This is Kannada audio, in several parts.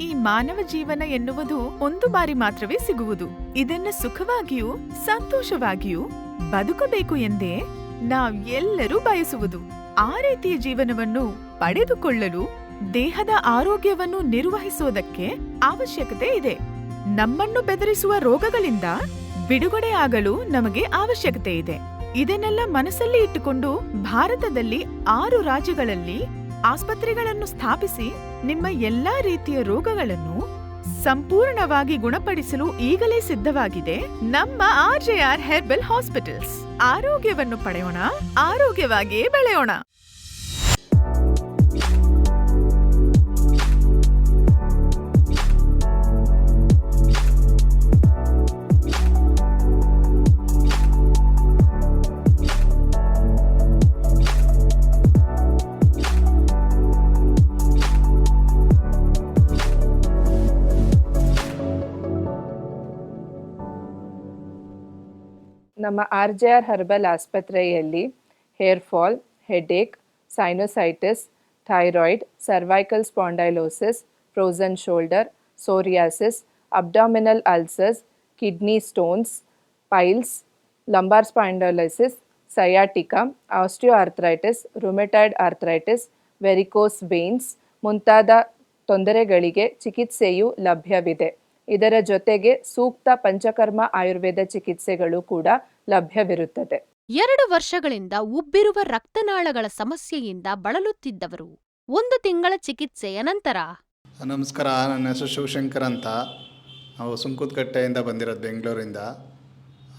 ಈ ಮಾನವ ಜೀವನ ಎನ್ನುವುದು ಒಂದು ಬಾರಿ ಮಾತ್ರವೇ ಸಿಗುವುದು. ಇದನ್ನು ಸುಖವಾಗಿಯೂ ಸಂತೋಷವಾಗಿಯೂ ಬದುಕಬೇಕು ಎಂದೇ ನಾವ್ ಎಲ್ಲರೂ ಬಯಸುವುದು. ಆ ರೀತಿಯ ಜೀವನವನ್ನು ಪಡೆದುಕೊಳ್ಳಲು ದೇಹದ ಆರೋಗ್ಯವನ್ನು ನಿರ್ವಹಿಸುವುದಕ್ಕೆ ಅವಶ್ಯಕತೆ ಇದೆ. ನಮ್ಮನ್ನು ಬೆದರಿಸುವ ರೋಗಗಳಿಂದ ಬಿಡುಗಡೆ ಆಗಲು ನಮಗೆ ಅವಶ್ಯಕತೆ ಇದೆ. ಇದನ್ನೆಲ್ಲ ಮನಸ್ಸಲ್ಲಿ ಇಟ್ಟುಕೊಂಡು ಭಾರತದಲ್ಲಿ ಆರು ರಾಜ್ಯಗಳಲ್ಲಿ ಆಸ್ಪತ್ರೆಗಳನ್ನು ಸ್ಥಾಪಿಸಿ ನಿಮ್ಮ ಎಲ್ಲಾ ರೀತಿಯ ರೋಗಗಳನ್ನು ಸಂಪೂರ್ಣವಾಗಿ ಗುಣಪಡಿಸಲು ಈಗಲೇ ಸಿದ್ಧವಾಗಿದೆ. ನಮ್ಮ ಆರ್ಜೆಆರ್ ಹೆರ್ಬಲ್ ಹಾಸ್ಪಿಟಲ್ಸ್. ಆರೋಗ್ಯವನ್ನು ಪಡೆಯೋಣ, ಆರೋಗ್ಯವಾಗಿಯೇ ಬೆಳೆಯೋಣ. ನಮ್ಮ ಆರ್ ಜೆ ಆರ್ ಹರ್ಬಲ್ ಆಸ್ಪತ್ರೆಯಲ್ಲಿ hair fall headache sinusitis, thyroid, cervical spondylosis frozen shoulder, psoriasis, abdominal ulcers, kidney stones, piles, lumbar spondylosis, sciatica, osteoarthritis rheumatoid arthritis, varicose veins ಮುಂತಾದ ತೊಂದರೆಗಳಿಗೆ ಚಿಕಿತ್ಸೆಯು ಲಭ್ಯವಿದೆ. ಇದರ ಜೊತೆಗೆ ಸೂಕ್ತ ಪಂಚಕರ್ಮ ಆಯುರ್ವೇದ ಚಿಕಿತ್ಸೆಗಳು ಕೂಡ ಲಭ್ಯವಿರುತ್ತದೆ. ಎರಡು ವರ್ಷಗಳಿಂದ ಉಬ್ಬಿರುವ ರಕ್ತನಾಳಗಳ ಸಮಸ್ಯೆಯಿಂದ ಬಳಲುತ್ತಿದ್ದವರು. ಒಂದು ತಿಂಗಳ ಚಿಕಿತ್ಸೆಯ ನಂತರ. ನಮಸ್ಕಾರ ನನ್ನ ಹೆಸರು ಶಿವಶಂಕರ್ ಅಂತ. ನಾವು ಸುಂಕುತ್ಕಟ್ಟೆಯಿಂದ ಬಂದಿರೋದು ಬೆಂಗಳೂರಿಂದ.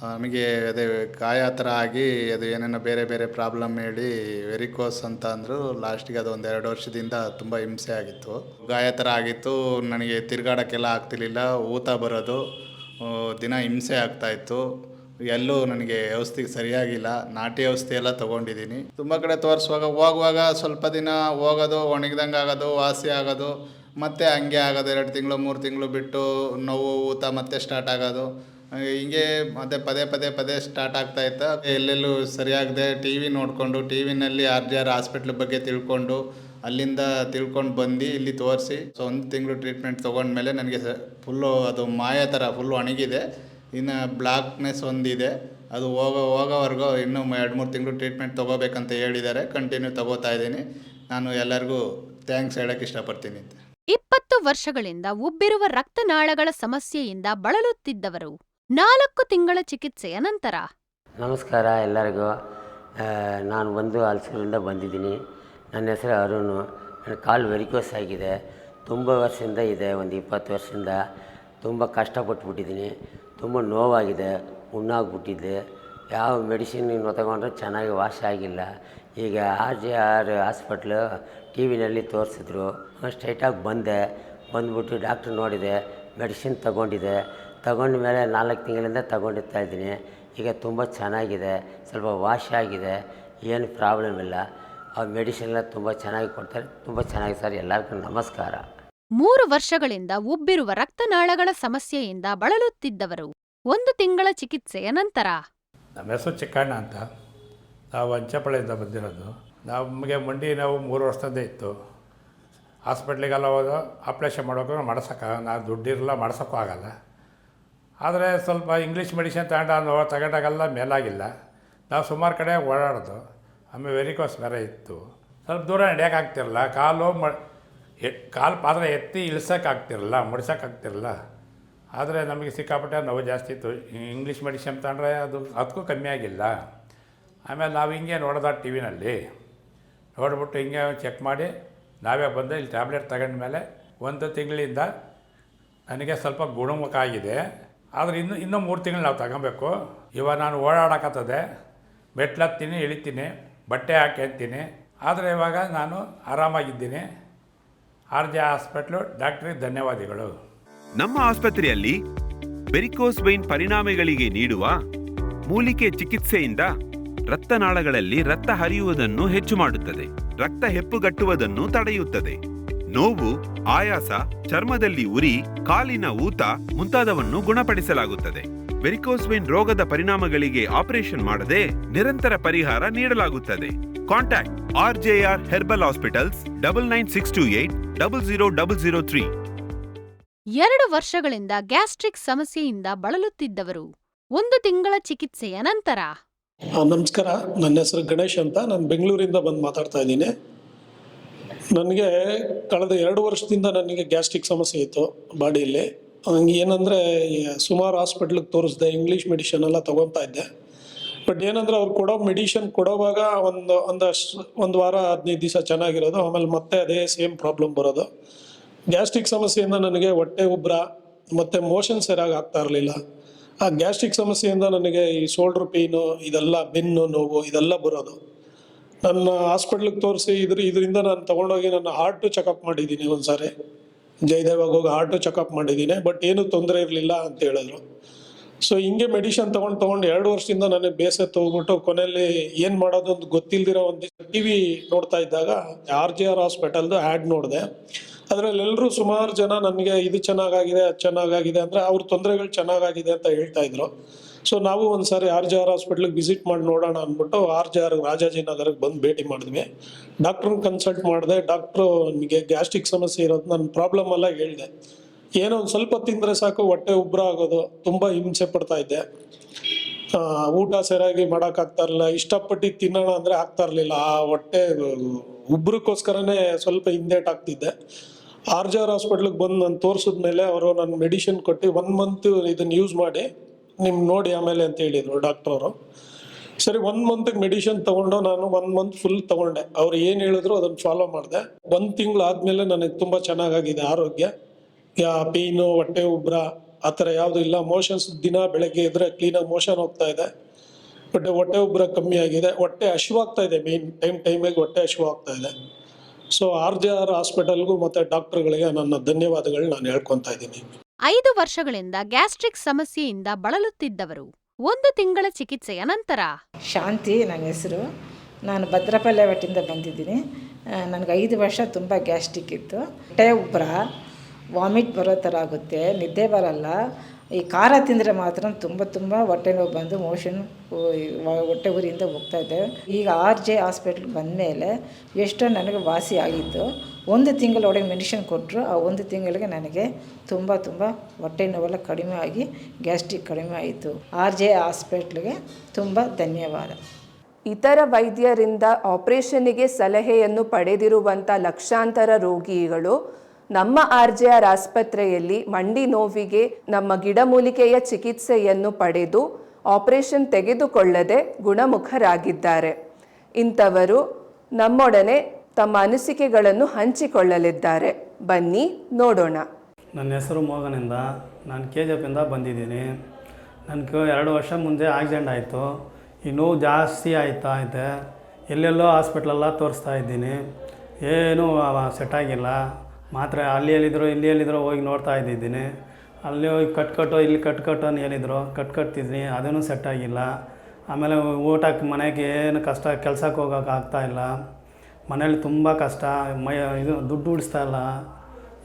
ನಮಗೆ ಅದೇ ಗಾಯ ಥರ ಆಗಿ ಅದು ಏನೇನೋ ಬೇರೆ ಬೇರೆ ಪ್ರಾಬ್ಲಮ್ ಹೇಳಿ ವೆರಿಕೋಸ್ ಅಂತ ಅಂದರು. ಲಾಸ್ಟಿಗೆ ಅದು ಒಂದು ಎರಡು ವರ್ಷದಿಂದ ತುಂಬ ಹಿಂಸೆ ಆಗಿತ್ತು. ಗಾಯ ಥರ ಆಗಿತ್ತು ನನಗೆ ತಿರುಗಾಡೋಕ್ಕೆಲ್ಲ ಆಗ್ತಿರ್ಲಿಲ್ಲ ಊತ ಬರೋದು ದಿನ ಹಿಂಸೆ ಆಗ್ತಾಯಿತ್ತು ಎಲ್ಲೂ ನನಗೆ ಔಷಧಿ ಸರಿಯಾಗಿಲ್ಲ, ನಾಟಿ ಔಷಧಿ ಎಲ್ಲ ತೊಗೊಂಡಿದ್ದೀನಿ. ತುಂಬ ಕಡೆ ತೋರಿಸುವಾಗ ಹೋಗುವಾಗ ಸ್ವಲ್ಪ ದಿನ ಹೋಗೋದು, ಒಣಗಿದಂಗೆ ಆಗೋದು, ವಾಸಿ ಆಗೋದು, ಮತ್ತೆ ಹಂಗೆ ಆಗೋದು, ಎರಡು ತಿಂಗಳು, ಮೂರು ತಿಂಗಳು ಬಿಟ್ಟು ನೋವು, ಊತ ಮತ್ತೆ ಸ್ಟಾರ್ಟ್ ಆಗೋದು. ಹಿಂಗೆ ಮತ್ತೆ ಪದೇ ಪದೇ ಪದೇ ಸ್ಟಾರ್ಟ್ ಆಗ್ತಾ ಇತ್ತು. ಎಲ್ಲೆಲ್ಲೂ ಸರಿಯಾಗದೆ ಟಿ ವಿ ನೋಡಿಕೊಂಡು ಟಿ ವಿನಲ್ಲಿ ಆರ್ ಜಿ ಆರ್ ಹಾಸ್ಪಿಟ್ಲ್ ಬಗ್ಗೆ ತಿಳ್ಕೊಂಡು, ಅಲ್ಲಿಂದ ತಿಳ್ಕೊಂಡು ಬಂದು ಇಲ್ಲಿ ತೋರಿಸಿ. ಸೊ ಒಂದು ತಿಂಗಳು ಟ್ರೀಟ್ಮೆಂಟ್ ತೊಗೊಂಡ್ಮೇಲೆ ನನಗೆ ಫುಲ್ಲು ಅದು ಮಾಯ ಥರ ಫುಲ್ಲು ಒಣಗಿದೆ. ಇನ್ನು ಬ್ಲಾಕ್ನೆಸ್ ಒಂದಿದೆ. ಅದು ಹೋಗೋ ಹೋಗೋವರೆಗೂ ಇನ್ನೂ ಎರಡು ಮೂರು ತಿಂಗಳು ಟ್ರೀಟ್ಮೆಂಟ್ ತೊಗೋಬೇಕಂತ ಹೇಳಿದ್ದಾರೆ. ಕಂಟಿನ್ಯೂ ತೊಗೋತಾ ಇದ್ದೀನಿ. ನಾನು ಎಲ್ಲರಿಗೂ ಥ್ಯಾಂಕ್ಸ್ ಹೇಳಕ್ಕೆ ಇಷ್ಟಪಡ್ತೀನಿ ಇಪ್ಪತ್ತು ವರ್ಷಗಳಿಂದ ಉಬ್ಬಿರುವ ರಕ್ತನಾಳಗಳ ಸಮಸ್ಯೆಯಿಂದ ಬಳಲುತ್ತಿದ್ದವರು ನಾಲ್ಕು ತಿಂಗಳ ಚಿಕಿತ್ಸೆಯ ನಂತರ. ನಮಸ್ಕಾರ ಎಲ್ಲರಿಗೂ. ನಾನು ಒಂದು ಹಲ್ಸೂರಿಂದ ಬಂದಿದ್ದೀನಿ. ನನ್ನ ಹೆಸರು ಅರುಣ್. ನನ್ನ ಕಾಲು ವೆರಿಕೋಸ್ ಆಗಿದೆ. ತುಂಬ ವರ್ಷದಿಂದ ಇದೆ ಒಂದು ಇಪ್ಪತ್ತು ವರ್ಷದಿಂದ. ತುಂಬ ಕಷ್ಟಪಟ್ಬಿಟ್ಟಿದ್ದೀನಿ. ತುಂಬ ನೋವಾಗಿದೆ ಹುಣ್ಣಾಗ್ಬಿಟ್ಟಿದ್ದೆ ಯಾವ ಮೆಡಿಸಿನ್ ನೀನು ತಗೊಂಡ್ರೆ ಚೆನ್ನಾಗಿ ವಾಸಿ ಆಗಿಲ್ಲ. ಈಗ R J R hospital T ವಿನಲ್ಲಿ ತೋರಿಸಿದ್ರು. ಸ್ಟ್ರೈಟಾಗಿ ಬಂದೆ. ಬಂದುಬಿಟ್ಟು ಡಾಕ್ಟ್ರ್ ನೋಡಿದೆ, ಮೆಡಿಸಿನ್ ತಗೊಂಡಿದ್ದೆ ತಗೊಂಡ ಮೇಲೆ ನಾಲ್ಕು ತಿಂಗಳಿಂದ ತಗೊಂಡಿರ್ತಾ ಇದ್ದೀನಿ. ಈಗ ತುಂಬ ಚೆನ್ನಾಗಿದೆ, ಸ್ವಲ್ಪ ವಾಶ್ ಆಗಿದೆ, ಏನು ಪ್ರಾಬ್ಲಮ್ ಇಲ್ಲ. ಆ ಮೆಡಿಸಿನ್ ಎಲ್ಲ ತುಂಬ ಚೆನ್ನಾಗಿ ಕೊಡ್ತಾರೆ, ತುಂಬ ಚೆನ್ನಾಗಿ ಸರ್. ಎಲ್ಲರಿಗೂ ನಮಸ್ಕಾರ. ಮೂರು ವರ್ಷಗಳಿಂದ ಉಬ್ಬಿರುವ ರಕ್ತನಾಳಗಳ ಸಮಸ್ಯೆಯಿಂದ ಬಳಲುತ್ತಿದ್ದವರು ಒಂದು ತಿಂಗಳ ಚಿಕಿತ್ಸೆಯ ನಂತರ. ನಮ್ಮ ಹೆಸರು ಚಿಕ್ಕಣ್ಣ ಅಂತ. ನಾವು ಅಂಚಪಳ್ಳಿಯಿಂದ ಬಂದಿರೋದು. ನಮಗೆ ಮಂಡಿ ನಾವು ಮೂರು ವರ್ಷದಿಂದ ಇತ್ತು. ಹಾಸ್ಪಿಟ್ಲಿಗೆಲ್ಲ ಹೋದ, ಆಪ್ರೇಷನ್ ಮಾಡೋಕೆ ಮಾಡ್ಸೋಕ್ಕ ನಾನು ದುಡ್ಡಿರಲ್ಲ, ಮಾಡ್ಸೋಕ್ಕೂ ಆಗಲ್ಲ. ಆದರೆ ಸ್ವಲ್ಪ ಇಂಗ್ಲೀಷ್ ಮೆಡಿಸಿನ್ ತಗೊಂಡು ನೋವು ತಗೊಂಡಾಗೆಲ್ಲ ಮೇಲಾಗಿಲ್ಲ. ನಾವು ಸುಮಾರು ಕಡೆ ಓಡಾಡೋದು ಆಮೇಲೆ ವೆರಿಕೋಸ್ ಬೇರೆ ಇತ್ತು. ಸ್ವಲ್ಪ ದೂರ ನಡೆಯೋಕ್ಕಾಗ್ತಿರಲ್ಲ ಕಾಲು ಮ ಕಾಲು ಪಾತ್ರ ಎತ್ತಿ ಇಳಿಸೋಕ್ಕಾಗ್ತಿರಲ್ಲ, ಮುಡಿಸೋಕ್ಕಾಗ್ತಿರಲ್ಲ. ಆದರೆ ನಮಗೆ ಸಿಕ್ಕಾಪಟ್ಟೆ ನೋವು ಜಾಸ್ತಿ ಇತ್ತು. ಇಂಗ್ಲೀಷ್ ಮೆಡಿಸಿನ್ ತಗೊಂಡ್ರೆ ಅದು ಅದಕ್ಕೂ ಕಮ್ಮಿ ಆಗಿಲ್ಲ. ಆಮೇಲೆ ನಾವು ಹಿಂಗೆ ನೋಡೋದ ಟಿ ವಿನಲ್ಲಿ ನೋಡಿಬಿಟ್ಟು ಹಿಂಗೆ ಚೆಕ್ ಮಾಡಿ, ನಾವೇ ಬಂದು ಇಲ್ಲಿ ಟ್ಯಾಬ್ಲೆಟ್ ತಗೊಂಡ್ಮೇಲೆ ಒಂದು ತಿಂಗಳಿಂದ ನನಗೆ ಸ್ವಲ್ಪ ಗುಣಮುಖ ಆಗಿದೆ. ಆದರೆ ಇನ್ನು, ಇನ್ನೂ ಮೂರು ತಿಂಗಳು ನಾವು ತಗೊಬೇಕು. ಇವಾಗ ನಾನು ಓಡಾಡಕತ್ತದೆ. ಮೆಟ್ಲತ್ತೀನಿ, ಇಳಿತೀನಿ, ಬಟ್ಟೆ ಹಾಕಿ ಅಂತೀನಿ. ಆದರೆ ಇವಾಗ ನಾನು ಆರಾಮಾಗಿದ್ದೀನಿ. ಆರ್ ಜೆ ಹಾಸ್ಪಿಟ್ಲು, ಡಾಕ್ಟ್ರಿಗೆ ಧನ್ಯವಾದಗಳು. ನಮ್ಮ ಆಸ್ಪತ್ರೆಯಲ್ಲಿ ಬೆರಿಕೋಸ್ ವೈನ್ ಪರಿಣಾಮಗಳಿಗೆ ನೀಡುವ ಮೂಲಿಕೆ ಚಿಕಿತ್ಸೆಯಿಂದ ರಕ್ತನಾಳಗಳಲ್ಲಿ ರಕ್ತ ಹರಿಯುವುದನ್ನು ಹೆಚ್ಚು ಮಾಡುತ್ತದೆ. ರಕ್ತ ಹೆಪ್ಪುಗಟ್ಟುವುದನ್ನು ತಡೆಯುತ್ತದೆ. ನೋವು, ಆಯಾಸ, ಚರ್ಮದಲ್ಲಿ ಉರಿ, ಕಾಲಿನ ಊತ ಮುಂತಾದವನ್ನು ಗುಣಪಡಿಸಲಾಗುತ್ತದೆ. ವೆರಿಕೋಸ್ ವೈನ್ ರೋಗದ ಪರಿಣಾಮಗಳಿಗೆ ಆಪರೇಷನ್ ಮಾಡದೆ ನಿರಂತರ ಪರಿಹಾರ ನೀಡಲಾಗುತ್ತದೆ. Contact R J R herbal hospitals double nine six two eight double zero double zero three ಎರಡು ವರ್ಷಗಳಿಂದ ಗ್ಯಾಸ್ಟ್ರಿಕ್ ಸಮಸ್ಯೆಯಿಂದ ಬಳಲುತ್ತಿದ್ದವರು ಒಂದು ತಿಂಗಳ ಚಿಕಿತ್ಸೆಯ ನಂತರ. ಆ, ನಮಸ್ಕಾರ. ನನ್ನ ಹೆಸರು ಗಣೇಶ್ ಅಂತ. ನಾನು ಬೆಂಗಳೂರಿಂದ ಬಂದು ಮಾತಾಡ್ತಾ ಇದ್ದೀನಿ. ನನಗೆ ಕಳೆದ ಎರಡು ವರ್ಷದಿಂದ ನನಗೆ ಗ್ಯಾಸ್ಟ್ರಿಕ್ ಸಮಸ್ಯೆ ಇತ್ತು ಬಾಡಿಯಲ್ಲಿ. ಹಂಗೆ ಏನಂದರೆ ಸುಮಾರು ಹಾಸ್ಪಿಟ್ಲಿಗೆ ತೋರಿಸ್ದೆ ಇಂಗ್ಲೀಷ್ ಮೆಡಿಷನ್ ಎಲ್ಲ ತೊಗೊತಾ ಇದ್ದೆ. ಬಟ್ ಏನಂದ್ರೆ ಅವ್ರು ಕೊಡೋ ಮೆಡಿಷನ್ ಕೊಡೋವಾಗ ಒಂದು ಒಂದಷ್ಟು ಒಂದು ವಾರ, ಹದಿನೈದು ದಿವಸ ಚೆನ್ನಾಗಿರೋದು. ಆಮೇಲೆ ಮತ್ತೆ ಅದೇ ಸೇಮ್ ಪ್ರಾಬ್ಲಮ್ ಬರೋದು. ಗ್ಯಾಸ್ಟ್ರಿಕ್ ಸಮಸ್ಯೆಯಿಂದ ನನಗೆ ಹೊಟ್ಟೆ ಉಬ್ಬರ ಮತ್ತು ಮೋಷನ್ ಸರಿಯಾಗಿ ಆಗ್ತಾ ಇರಲಿಲ್ಲ. ಆ ಗ್ಯಾಸ್ಟ್ರಿಕ್ ಸಮಸ್ಯೆಯಿಂದ ನನಗೆ ಈ ಶೋಲ್ಡರ್ ಪೇಯ್ನು ಇದೆಲ್ಲ ಬೆನ್ನು ನೋವು, ಇದೆಲ್ಲ ಬರೋದು. ನನ್ನ ಹಾಸ್ಪಿಟ್ಲಿಗೆ ತೋರಿಸಿ ಇದ್ರ, ಇದರಿಂದ ನಾನು ತಗೊಂಡೋಗಿ ನನ್ನ ಹಾರ್ಟು ಚೆಕಪ್ ಮಾಡಿದ್ದೀನಿ ಒಂದು ಸಾರಿ ಜಯದೇವಾಗ ಹೋಗಿ ಹಾರ್ಟು ಚೆಕಪ್ ಮಾಡಿದ್ದೀನಿ. ಬಟ್ ಏನೂ ತೊಂದರೆ ಇರಲಿಲ್ಲ ಅಂತ ಹೇಳಿದ್ರು. ಸೊ ಹಿಂಗೆ ಮೆಡಿಷನ್ ತೊಗೊಂಡು ತೊಗೊಂಡು ಎರಡು ವರ್ಷದಿಂದ ನನಗೆ ಬೇಸೆ ತಗೊಂಡ್ಬಿಟ್ಟು ಕೊನೆಯಲ್ಲಿ ಏನು ಮಾಡೋದು ಅಂತ ಗೊತ್ತಿಲ್ದಿರೋ ಒಂದು ಟಿ ವಿ ನೋಡ್ತಾ ಇದ್ದಾಗ ಆರ್ ಜಿ ಆರ್ ಹಾಸ್ಪಿಟಲ್ದು ಆ್ಯಡ್ ನೋಡಿದೆ. ಅದರಲ್ಲಿ ಎಲ್ಲರೂ ಸುಮಾರು ಜನ ನನಗೆ ಇದು ಚೆನ್ನಾಗಾಗಿದೆ, ಅದು ಚೆನ್ನಾಗಾಗಿದೆ ಅಂದರೆ ಅವ್ರ ತೊಂದರೆಗಳು ಚೆನ್ನಾಗಾಗಿದೆ ಅಂತ ಹೇಳ್ತಾ ಇದ್ರು. ಸೊ ನಾವು ಒಂದು ಸಾರಿ ಆರ್ ಜಿ ಆರ್ ಹಾಸ್ಪಿಟ್ಲಿಗೆ ವಿಸಿಟ್ ಮಾಡಿ ನೋಡೋಣ ಅಂದ್ಬಿಟ್ಟು ಆರ್ ಜಿ ಆರ್ ರಾಜಾಜಿನಗರಕ್ಕೆ ಬಂದು ಭೇಟಿ ಮಾಡಿದ್ವಿ. ಡಾಕ್ಟ್ರನ್ನ ಕನ್ಸಲ್ಟ್ ಮಾಡಿದೆ, ಡಾಕ್ಟ್ರು ನಿಮಗೆ ಗ್ಯಾಸ್ಟ್ರಿಕ್ ಸಮಸ್ಯೆ ಇರೋದು ನನ್ನ ಪ್ರಾಬ್ಲಮ್ ಎಲ್ಲ ಹೇಳಿದೆ. ಏನೋ ಒಂದು ಸ್ವಲ್ಪ ತಿಂದರೆ ಸಾಕು, ಹೊಟ್ಟೆ ಉಬ್ಬರ ಆಗೋದು, ತುಂಬ ಹಿಂಸೆ ಪಡ್ತಾ ಇದ್ದೆ. ಊಟ ಸರಿಯಾಗಿ ಮಾಡೋಕ್ಕಾಗ್ತಾ ಇರಲಿಲ್ಲ, ಇಷ್ಟಪಟ್ಟು ತಿನ್ನೋಣ ಅಂದರೆ ಆಗ್ತಾ ಇರಲಿಲ್ಲ. ಆ ಹೊಟ್ಟೆ ಉಬ್ರಕ್ಕೋಸ್ಕರನೇ ಸ್ವಲ್ಪ ಹಿಂದೇಟ್ ಆಗ್ತಿದ್ದೆ. ಆರ್ ಜಿ ಆರ್ ಹಾಸ್ಪಿಟ್ಲಿಗೆ ಬಂದು ನಾನು ತೋರಿಸಿದ್ಮೇಲೆ ಅವರು ನನ್ನ ಮೆಡಿಷನ್ ಕೊಟ್ಟು ಒನ್ ಮಂತ್ ಇದನ್ನು ಯೂಸ್ ಮಾಡಿ ನಿಮ್ ನೋಡಿ ಆಮೇಲೆ ಅಂತ ಹೇಳಿದರು ಡಾಕ್ಟರ್ ಅವರು. ಸರಿ ಒನ್ ಮಂತ್ಗೆ ಮೆಡಿಷನ್ ತಗೊಂಡು ನಾನು ಒನ್ ಮಂತ್ ಫುಲ್ ತಗೊಂಡೆ. ಅವ್ರು ಏನು ಹೇಳಿದ್ರು ಅದನ್ನು ಫಾಲೋ ಮಾಡಿದೆ. ಒಂದು ತಿಂಗಳು ಆದಮೇಲೆ ನನಗೆ ತುಂಬ ಚೆನ್ನಾಗಾಗಿದೆ ಆರೋಗ್ಯ. ಯಾ ಪೇಯ್ನು ಹೊಟ್ಟೆ ಉಬ್ರ ಆ ಥರ ಯಾವುದು ಇಲ್ಲ. ಮೋಷನ್ಸ್ ದಿನ ಬೆಳಗ್ಗೆ ಇದ್ರೆ ಕ್ಲೀನಾಗಿ ಮೋಷನ್ ಹೋಗ್ತಾ ಇದೆ. ಬಟ್ ಹೊಟ್ಟೆ ಉಬ್ರ ಕಮ್ಮಿ ಆಗಿದೆ. ಹೊಟ್ಟೆ ಹಶುವಾಗ್ತಾ ಇದೆ ಮೇನ್ ಟೈಮ್ ಟೈಮಿಗೆ ಹೊಟ್ಟೆ ಹಶುವಾಗ್ತಾ ಇದೆ. ಸೊ ಆರ್ ಜೆ ಆರ್ ಹಾಸ್ಪಿಟಲ್ಗೂ ಮತ್ತು ಡಾಕ್ಟ್ರುಗಳಿಗೆ ನನ್ನ ಧನ್ಯವಾದಗಳು ನಾನು ಹೇಳ್ಕೊತಾ ಇದ್ದೀನಿ. ಐದು ವರ್ಷಗಳಿಂದ ಗ್ಯಾಸ್ಟ್ರಿಕ್ ಸಮಸ್ಯೆಯಿಂದ ಬಳಲುತ್ತಿದ್ದವರು ಒಂದು ತಿಂಗಳ ಚಿಕಿತ್ಸೆಯ ನಂತರ. ಶಾಂತಿ ನನ್ನ ಹೆಸರು. ನಾನು ಭದ್ರಪಲ್ಲೆ ವಟ್ಟಿಂದ ಬಂದಿದ್ದೀನಿ. ನನಗೆ ಐದು ವರ್ಷ ತುಂಬ ಗ್ಯಾಸ್ಟ್ರಿಕ್ ಇತ್ತು. ಹೊಟ್ಟೆ ಉಬ್ಬರ ವಾಮಿಟ್ ಬರೋ ಥರ ಆಗುತ್ತೆ, ನಿದ್ದೆ ಬರಲ್ಲ. ಈ ಖಾರ ತಿಂದರೆ ಮಾತ್ರ ತುಂಬ ತುಂಬ ಹೊಟ್ಟೆ ನೋವು ಬಂದು ಮೋಷನ್ ಹೊಟ್ಟೆ ಊರಿಯಿಂದ ಹೋಗ್ತಾ ಇದೆ. ಈಗ ಆರ್ ಜೆ ಹಾಸ್ಪಿಟ್ಲ್ಗೆ ಬಂದಮೇಲೆ ಎಷ್ಟೋ ನನಗೆ ವಾಸಿ ಆಗಿತ್ತು ಒಂದು ತಿಂಗಳೊಳಗೆ ಮೆಡಿಷನ್ ಕೊಟ್ಟರು ಆ ಒಂದು ತಿಂಗಳಿಗೆ ನನಗೆ ತುಂಬ ತುಂಬ ಹೊಟ್ಟೆ ನೋವೆಲ್ಲ ಕಡಿಮೆ ಆಗಿ ಗ್ಯಾಸ್ಟ್ರಿಕ್ ಕಡಿಮೆ ಆಯಿತು. ಆರ್ ಜೆ ಹಾಸ್ಪಿಟ್ಲ್ಗೆ ತುಂಬ ಧನ್ಯವಾದ. ಇತರ ವೈದ್ಯರಿಂದ ಆಪರೇಷನ್ನಿಗೆ ಸಲಹೆಯನ್ನು ಪಡೆದಿರುವಂಥ ಲಕ್ಷಾಂತರ ರೋಗಿಗಳು ನಮ್ಮ ಆರ್ ಜೆ ಆರ್ ಆಸ್ಪತ್ರೆಯಲ್ಲಿ ಮಂಡಿ ನೋವಿಗೆ ನಮ್ಮ ಗಿಡಮೂಲಿಕೆಯ ಚಿಕಿತ್ಸೆಯನ್ನು ಪಡೆದು ಆಪರೇಷನ್ ತೆಗೆದುಕೊಳ್ಳದೆ ಗುಣಮುಖರಾಗಿದ್ದಾರೆ. ಇಂಥವರು ನಮ್ಮೊಡನೆ ತಮ್ಮ ಅನಿಸಿಕೆಗಳನ್ನು ಹಂಚಿಕೊಳ್ಳಲಿದ್ದಾರೆ. ಬನ್ನಿ ನೋಡೋಣ. ನನ್ನ ಹೆಸರು ಮೋಹನಿಂದ ನಾನು ಕೆ ಜಿ ಎಫಿಂದ ಬಂದಿದ್ದೀನಿ. ನನಗೆ ಎರಡು ವರ್ಷ ಮುಂದೆ ಆಕ್ಸಿಡೆಂಟ್ ಆಯಿತು. ಈ ನೋವು ಜಾಸ್ತಿ ಆಯ್ತಾ ಐತೆ ಎಲ್ಲೆಲ್ಲೋ ಹಾಸ್ಪಿಟ್ಲೆಲ್ಲ ತೋರಿಸ್ತಾ ಇದ್ದೀನಿ. ಏನೂ ಸೆಟ್ ಆಗಿಲ್ಲ. ಮಾತ್ರೆ ಅಲ್ಲಿ ಎಲ್ಲಿದ್ರು ಇಲ್ಲಿ ಎಲ್ಲಿದ್ರು ಹೋಗಿ ನೋಡ್ತಾ ಇದ್ದಿದ್ದೀನಿ. ಅಲ್ಲಿ ಹೋಗಿ ಕಟ್ಕಟ್ಟು ಇಲ್ಲಿ ಕಟ್ಕಟ್ಟು ಅಂತ ಹೇಳಿದ್ರು. ಕಟ್ಕಟ್ತಿದ್ದೀನಿ ಅದೂ ಸೆಟ್ ಆಗಿಲ್ಲ. ಆಮೇಲೆ ಊಟಕ್ಕೆ ಮನೆಗೆ ಏನು ಕಷ್ಟ, ಕೆಲ್ಸಕ್ಕೆ ಹೋಗೋಕೆ ಆಗ್ತಾಯಿಲ್ಲ ಮನೇಲಿ ತುಂಬ ಕಷ್ಟ, ಮೈ ಇದು ದುಡ್ಡು ಉಳಿಸ್ತಾ ಇಲ್ಲ.